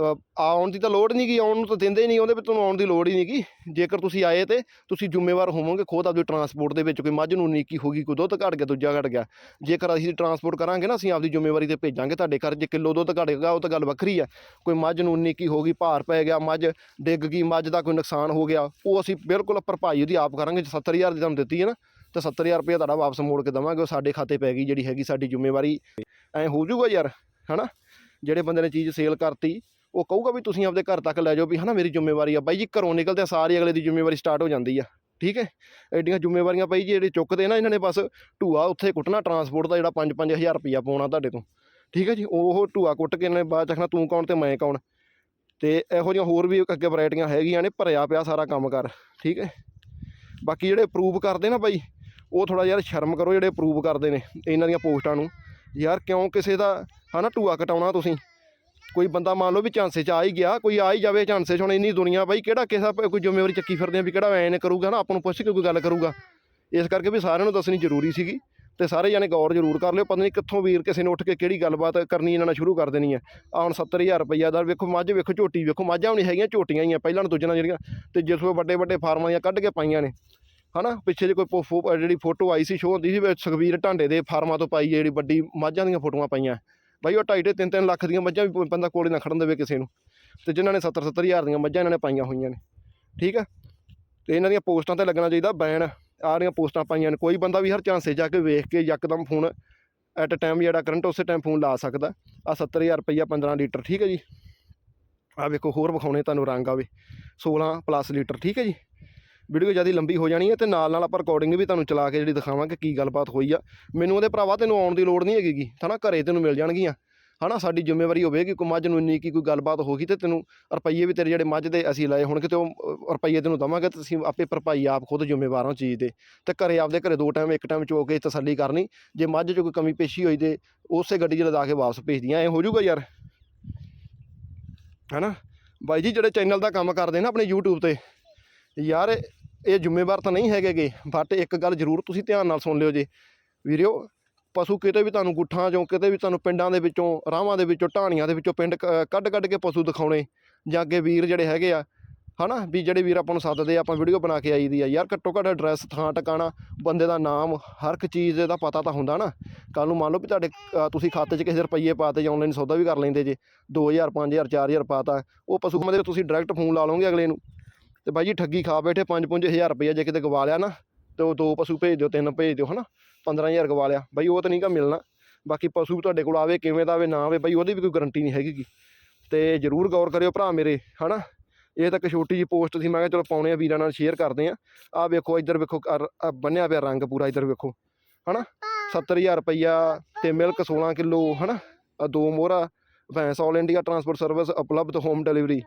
ਆਉਣ ਦੀ ਤਾਂ ਲੋੜ ਨਹੀਂ ਗੀ ਆਉਣ ਨੂੰ ਤਾਂ ਦਿੰਦੇ ਹੀ ਨਹੀਂ ਉਹਦੇ ਵੀ ਤੁਹਾਨੂੰ ਆਉਣ ਦੀ ਲੋੜ ਹੀ ਨਹੀਂ ਗੀ ਜੇਕਰ ਤੁਸੀਂ ਆਏ ਤੇ ਤੁਸੀਂ ਜ਼ਿੰਮੇਵਾਰ ਹੋਵੋਗੇ, ਖੁਦ ਆਪਦੀ ਟਰਾਂਸਪੋਰਟ ਦੇ ਵਿੱਚ, ਕੋਈ ਮੱਝ ਨੂੰ ਨੀਕੀ ਹੋ ਗਈ, ਕੋਈ ਦੁੱਧ ਘਟ ਗਿਆ, ਦੂਜਾ ਘਟ ਗਿਆ। ਜੇਕਰ ਅਸੀਂ ਟਰਾਂਸਪੋਰਟ ਕਰਾਂਗੇ ਨਾ, ਅਸੀਂ ਆਪਦੀ ਜ਼ਿੰਮੇਵਾਰੀ ਤੇ ਭੇਜਾਂਗੇ ਤੁਹਾਡੇ ਘਰ, ਜੇ ਕਿਲੋ ਦੁੱਧ ਘਟ ਗਿਆ, ਉਹ ਤਾਂ ਗੱਲ ਵੱਖਰੀ ਆ। ਕੋਈ ਮੱਝ ਨੂੰ ਨੀਕੀ ਹੋ ਗਈ, ਭਾਰ ਪੈ ਗਿਆ, ਮੱਝ ਡਿੱਗ ਗਈ, ਮੱਝ ਦਾ ਕੋਈ ਨੁਕਸਾਨ ਹੋ ਗਿਆ, ਉਹ ਅਸੀਂ ਬਿਲਕੁਲ ਭਰਪਾਈ ਉਹਦੀ ਆਪ ਕਰਾਂਗੇ, ਜੇ 70000 ਦੀ ਤੁਹਾਨੂੰ ਦਿੱਤੀ ਹੈ ਨਾ, ਤਾਂ 70000 ਰੁਪਏ ਤੁਹਾਡਾ ਵਾਪਸ ਮੋੜ ਕੇ ਦੇਵਾਂਗੇ, ਉਹ ਸਾਡੇ ਖਾਤੇ ਪੈ ਗਈ, ਜਿਹੜੀ ਹੈਗੀ ਸਾਡੀ ਜ਼ਿੰਮੇਵਾਰੀ। ਐ ਹੋ ਜਾਊਗਾ ਯਾਰ, ਹਨਾ? ਜਿਹੜੇ ਬੰਦੇ ਨੇ ਚੀਜ਼ ਸੇਲ ਕਰਤੀ ਉਹ ਕਹੂਗਾ ਵੀ ਤੁਸੀਂ ਆਪਦੇ ਘਰ ਤੱਕ ਲੈ ਜਾਓ ਵੀ ਹਨਾ ਮੇਰੀ ਜ਼ਿੰਮੇਵਾਰੀ ਆ ਬਾਈ ਜੀ ਘਰੋਂ ਨਿਕਲਦੇ ਸਾਰੀ ਅਗਲੇ ਦੀ ਜ਼ਿੰਮੇਵਾਰੀ ਸਟਾਰਟ ਹੋ ਜਾਂਦੀ ਆ, ਠੀਕ ਹੈ? ਐਡੀਆਂ ਜ਼ਿੰਮੇਵਾਰੀਆਂ ਬਾਈ ਜੀ ਜਿਹੜੇ ਚੁੱਕਦੇ ਨਾ ਇਹਨਾਂ ਨੇ ਬਸ ਢੂਆ ਉੱਥੇ ਕੁੱਟਣਾ ਟਰਾਂਸਪੋਰਟ ਦਾ ਜਿਹੜਾ 5-5000 ਰੁਪਈਆ ਪਾਉਣਾ ਤੁਹਾਡੇ ਤੋਂ, ਠੀਕ ਹੈ ਜੀ? ਉਹ ਢੂਆ ਕੁੱਟ ਕੇ ਇਹਨਾਂ ਨੇ ਬਾਅਦ ਚ ਆਖਣਾ ਤੂੰ ਕੌਣ ਤੇ ਮੈਂ ਕੌਣ? ਤੇ ਇਹੋ ਜਿਹੀਆਂ ਹੋਰ ਵੀ ਅੱਗੇ ਵੈਰਾਈਟੀਆਂ ਹੈਗੀਆਂ ਨੇ, ਭਰਿਆ ਪਿਆ ਸਾਰਾ ਕੰਮ ਕਰ, ਠੀਕ ਹੈ? ਬਾਕੀ ਜਿਹੜੇ ਅਪਰੂਵ ਕਰਦੇ ਨਾ ਬਾਈ, ਉਹ ਥੋੜਾ ਯਾਰ ਸ਼ਰਮ ਕਰੋ ਜਿਹੜੇ ਅਪਰੂਵ ਕਰਦੇ ਨੇ ਇਹਨਾਂ ਦੀਆਂ ਪੋਸਟਾਂ ਨੂੰ, ਯਾਰ ਕਿਉਂ ਕਿਸੇ ਦਾ ਹਨਾ ਢੂਆ ਕਟਾਉਣਾ ਤੁਸੀਂ? ਕੋਈ ਬੰਦਾ ਮੰਨ ਲਓ ਵੀ ਝਾਂਸੇ 'ਚ ਆ ਹੀ ਗਿਆ, ਕੋਈ ਆ ਹੀ ਜਾਵੇ ਝਾਂਸੇ 'ਚ, ਹੁਣ ਇੰਨੀ ਦੁਨੀਆ ਬਾਈ ਕਿਹੜਾ ਕਿਸੇ ਦਾ ਕੋਈ ਜ਼ਿੰਮੇਵਾਰੀ ਚੱਕੀ ਫਿਰਦੇ ਆ ਵੀ ਕਿਹੜਾ ਐਂ ਨੇ ਕਰੂਗਾ ਨਾ, ਆਪਾਂ ਨੂੰ ਪੁੱਛ ਕੇ ਕੋਈ ਗੱਲ ਕਰੂਗਾ। ਇਸ ਕਰਕੇ ਵੀ ਸਾਰਿਆਂ ਨੂੰ ਦੱਸਣੀ ਜ਼ਰੂਰੀ ਸੀਗੀ ਤੇ ਸਾਰੇ ਜਾਣੇ ਗੌਰ ਜ਼ਰੂਰ ਕਰ ਲਿਓ, ਪਤਾ ਨਹੀਂ ਕਿੱਥੋਂ ਵੀਰ ਕਿਸੇ ਨੇ ਉੱਠ ਕੇ ਕਿਹੜੀ ਗੱਲਬਾਤ ਕਰਨੀ ਇਹਨਾਂ ਨਾਲ ਸ਼ੁਰੂ ਕਰ ਦੇਣੀ ਹੈ ਆ ਹੁਣ 70000 ਰੁਪਈਆ ਦਾ, ਵੇਖੋ ਮੱਝ, ਵੇਖੋ ਝੋਟੀ, ਵੇਖੋ ਮੱਝਾਂ ਨਹੀਂ ਹੈਗੀਆਂ, ਝੋਟੀਆਂ ਹੀ ਆ, ਪਹਿਲਾਂ ਨੂੰ ਦੂਜੀਆਂ ਜਿਹੜੀਆਂ, ਤੇ ਜਿਸੋ ਵੱਡੇ ਵੱਡੇ ਫਾਰਮਾਂ ਦੀਆਂ ਕੱਢ ਕੇ ਪਾਈਆਂ ਨੇ, ਹਨਾ? ਪਿੱਛੇ ਜੇ ਕੋਈ ਪੋ- ਫੋ- ਜਿਹੜੀ ਫੋਟੋ ਆਈ ਸੀ ਸ਼ੋਅ ਹੁੰਦੀ ਸੀ, ਵੀ ਸੁਖਵੀਰ ਢਾਂਡੇ ਦੇ ਫਾਰਮਾਂ ਤੋਂ ਪਾਈ ਜਿਹੜੀ ਵੱਡੀ ਮੱਝਾਂ ਦੀਆਂ ਫੋਟੋਆਂ ਪਾਈਆਂ। ਬਾਈ ਉਹ ਢਾਈ ਢੇ ਤਿੰਨ ਤਿੰਨ ਲੱਖ ਦੀਆਂ ਮੱਝਾਂ ਵੀ ਬੰਦਾ ਕੋਲੇ ਨਾ ਖੜਨ ਦੇਵੇ ਕਿਸੇ ਨੂੰ। ਤੇ ਜਿਨ੍ਹਾਂ ਨੇ 70 70 ਹਜ਼ਾਰ ਦੀਆਂ ਮੱਝਾਂ ਇਹਨਾਂ ਨੇ ਪਾਈਆਂ ਹੋਈਆਂ ਨੇ। ਠੀਕ ਆ? ਤੇ ਇਹਨਾਂ ਦੀਆਂ ਪੋਸਟਾਂ ਤੇ ਲੱਗਣਾ ਚਾਹੀਦਾ ਬੈਨ। ਆਹ ਰਹੀਆਂ ਪੋਸਟਾਂ ਪਾਈਆਂ ਨੇ। ਕੋਈ ਬੰਦਾ ਵੀ ਹਰ ਚਾਂਸੇ ਜਾ ਕੇ ਵੇਖ ਕੇ ਯਕਦਮ ਫੋਨ ਐਟ ਅ ਟਾਈਮ ਜਿਹੜਾ ਕਰੰਟ ਉਸੇ ਟਾਈਮ ਫੋਨ ਲਾ ਸਕਦਾ। ਆ 70000 ਰੁਪਈਆ 15 ਲੀਟਰ, ਠੀਕ ਹੈ ਜੀ? ਆ ਵੇਖੋ, ਹੋਰ ਵਿਖਾਉਣੇ ਤੁਹਾਨੂੰ ਰੰਗ ਆਵੇ। 16 ਪਲੱਸ ਲੀਟਰ, ਠੀਕ ਹੈ ਜੀ? ਵੀਡੀਓ ਜ਼ਿਆਦਾ ਲੰਬੀ ਹੋ ਜਾਣੀ ਹੈ ਤੇ ਨਾਲ ਨਾਲ ਆਪਾਂ ਰਿਕਾਰਡਿੰਗ ਵੀ ਤੁਹਾਨੂੰ ਚਲਾ ਕੇ ਜਿਹੜੀ ਦਿਖਾਵਾਂਗੇ ਕੀ ਗੱਲਬਾਤ ਹੋਈ ਆ। ਮੈਨੂੰ ਉਹਦੇ ਭਰਾਵਾ ਤੈਨੂੰ ਆਉਣ ਦੀ ਲੋੜ ਨਹੀਂ ਹੈਗੀ ਹਨਾ? ਘਰੇ ਤੈਨੂੰ ਮਿਲ ਜਾਣਗੀਆਂ। ਹਨਾ? ਸਾਡੀ ਜ਼ਿੰਮੇਵਾਰੀ ਹੋਵੇਗੀ ਕੋਈ ਮੱਝ ਨੂੰ ਇੰਨੀ ਕੀ ਕੋਈ ਗੱਲਬਾਤ ਹੋ ਗਈ ਤੇ ਤੈਨੂੰ ਰੁਪਈਏ ਵੀ ਤੇਰੇ ਜਿਹੜੇ ਮੱਝ ਦੇ ਅਸੀਂ ਲਾਏ ਹੁਣ ਕਿਤੇ ਉਹ ਰੁਪਈਏ ਤੈਨੂੰ ਦਵਾਂਗੇ ਤੇ ਤੁਸੀਂ ਆਪੇ ਭਰਪਾਈ ਆਪ ਖੁਦ ਜ਼ਿੰਮੇਵਾਰ ਹੋ ਚੀਜ਼ ਦੇ। ਤੇ ਘਰੇ ਆਪਦੇ ਘਰੇ ਦੋ ਟਾਈਮ ਇੱਕ ਟਾਈਮ ਚੋ ਕੇ ਤਸੱਲੀ ਕਰਨੀ। ਜੇ ਮੱਝ 'ਚ ਕੋਈ ਕਮੀ ਪੇਸ਼ੀ ਹੋਈ ਤੇ ਉਸੇ ਗੱਡੀ 'ਚ ਲਦਾ ਕੇ ਵਾਪਸ ਭੇਜਦੀਆਂ। ਐ ਹੋ ਜਾਊਗਾ ਯਾਰ। ਹਨਾ? ਬਾਈ ਜੀ, ਜਿਹੜੇ ਚੈਨਲ ਦਾ ਕੰਮ ਕਰਦੇ ਨਾ ਆਪਣੇ YouTube ਤੇ, ਯਾਰ ਇਹ ਜ਼ਿੰਮੇਵਾਰ ਤਾਂ ਨਹੀਂ ਹੈਗੇਗੇ ਬਟ ਇੱਕ ਗੱਲ ਜ਼ਰੂਰ ਤੁਸੀਂ ਧਿਆਨ ਨਾਲ ਸੁਣ ਲਿਓ ਜੇ। ਵੀਰਿਓ, ਪਸ਼ੂ ਕਿਤੇ ਵੀ ਤੁਹਾਨੂੰ ਗੁੱਠਾਂ ਚੋਂ, ਕਿਤੇ ਵੀ ਤੁਹਾਨੂੰ ਪਿੰਡਾਂ ਦੇ ਵਿੱਚੋਂ ਰਾਹਾਂ ਦੇ ਵਿੱਚੋਂ, ਢਾਣੀਆਂ ਦੇ ਵਿੱਚੋਂ ਪਿੰਡ ਕ- ਕੱਢ ਕੱਢ ਕੇ ਪਸ਼ੂ ਦਿਖਾਉਣੇ, ਜਾਂ ਅੱਗੇ ਵੀਰ ਜਿਹੜੇ ਹੈਗੇ ਆ, ਹਨਾ, ਵੀ ਜਿਹੜੇ ਵੀਰ ਆਪਾਂ ਨੂੰ ਸੱਦਦੇ ਆ ਆਪਾਂ ਵੀਡੀਓ ਬਣਾ ਕੇ ਆਈ ਦੀ ਆ। ਯਾਰ ਘੱਟੋ ਘੱਟ ਐਡਰੈਸ ਥਾਂ, ਟਿਕਾਣਾ, ਬੰਦੇ ਦਾ ਨਾਮ, ਹਰ ਇੱਕ ਚੀਜ਼ ਦਾ ਪਤਾ ਤਾਂ ਹੁੰਦਾ ਨਾ। ਕੱਲ ਨੂੰ ਮੰਨ ਲਓ ਵੀ ਤੁਹਾਡੇ ਤੁਸੀਂ ਖਾਤੇ 'ਚ ਕਿਸੇ ਰੁਪਈਏ ਪਾਤੇ ਜਾਂ ਆਨਲਾਈਨ ਸੌਦਾ ਵੀ ਕਰ ਲੈਂਦੇ ਜੇ 2000 5000 4000 ਪਾਤਾ ਉਹ ਪਸ਼ੂ ਦੇ ਤੁਸੀਂ ਡਾਇਰੈਕਟ ਫੋਨ ਲਾ ਲਓਗੇ ਅਗਲੇ ਨੂੰ। ਤੇ ਬਾਈ ਜੀ ਠੱਗੀ ਖਾ ਬੈਠੇ 5-5000 ਰੁਪਈਆ ਜੇ ਕਿਤੇ ਗਵਾ ਲਿਆ ਨਾ, ਤੇ ਉਹ ਦੋ ਪਸ਼ੂ ਭੇਜ ਦਿਓ, ਤਿੰਨ ਭੇਜ ਦਿਓ, ਹਨਾ? 15000 ਗਵਾ ਲਿਆ। ਬਾਈ ਉਹ ਤਾਂ ਨਹੀਂ ਗਾ ਮਿਲਣਾ। ਬਾਕੀ ਪਸ਼ੂ ਤੁਹਾਡੇ ਕੋਲ ਆਵੇ, ਕਿਵੇਂ ਦਾ ਆਵੇ, ਨਾ ਆਵੇ, ਬਾਈ ਉਹਦੀ ਵੀ ਕੋਈ ਗਾਰੰਟੀ ਨਹੀਂ ਹੈਗੀ ਗੀ। ਤੇ ਜਰੂਰ ਗੌਰ ਕਰਿਓ ਭਰਾ ਮੇਰੇ, ਹਨਾ? ਇਹ ਤਾਂ ਇੱਕ ਛੋਟੀ ਜਿਹੀ ਪੋਸਟ ਸੀ, ਮੈਂ ਕਿਹਾ ਚਲੋ ਪਾਉਣੇ ਆ, ਵੀਰਾਂ ਨਾਲ ਸ਼ੇਅਰ ਕਰਦੇ ਆ। ਆਹ ਵੇਖੋ, ਇੱਧਰ ਵੇਖੋ ਕਰ- ਬੰਨਿਆ ਪਿਆ ਰੰਗ ਪੂਰਾ, ਇੱਧਰ ਵੇਖੋ, ਹਨਾ? 70000 ਰੁਪਈਆ ਤੇ ਮਿਲਕ 16 ਕਿਲੋ, ਹਨਾ? ਆਹ ਦੋ ਮੋਹਰਾ, ਭੈਂਸ ਆਲ ਇੰਡੀਆ ਟਰਾਂਸਪੋਰਟ ਸਰਵਿਸ ਉਪਲਬਧ ਹੋਮ ਡਿਲੀਵਰੀ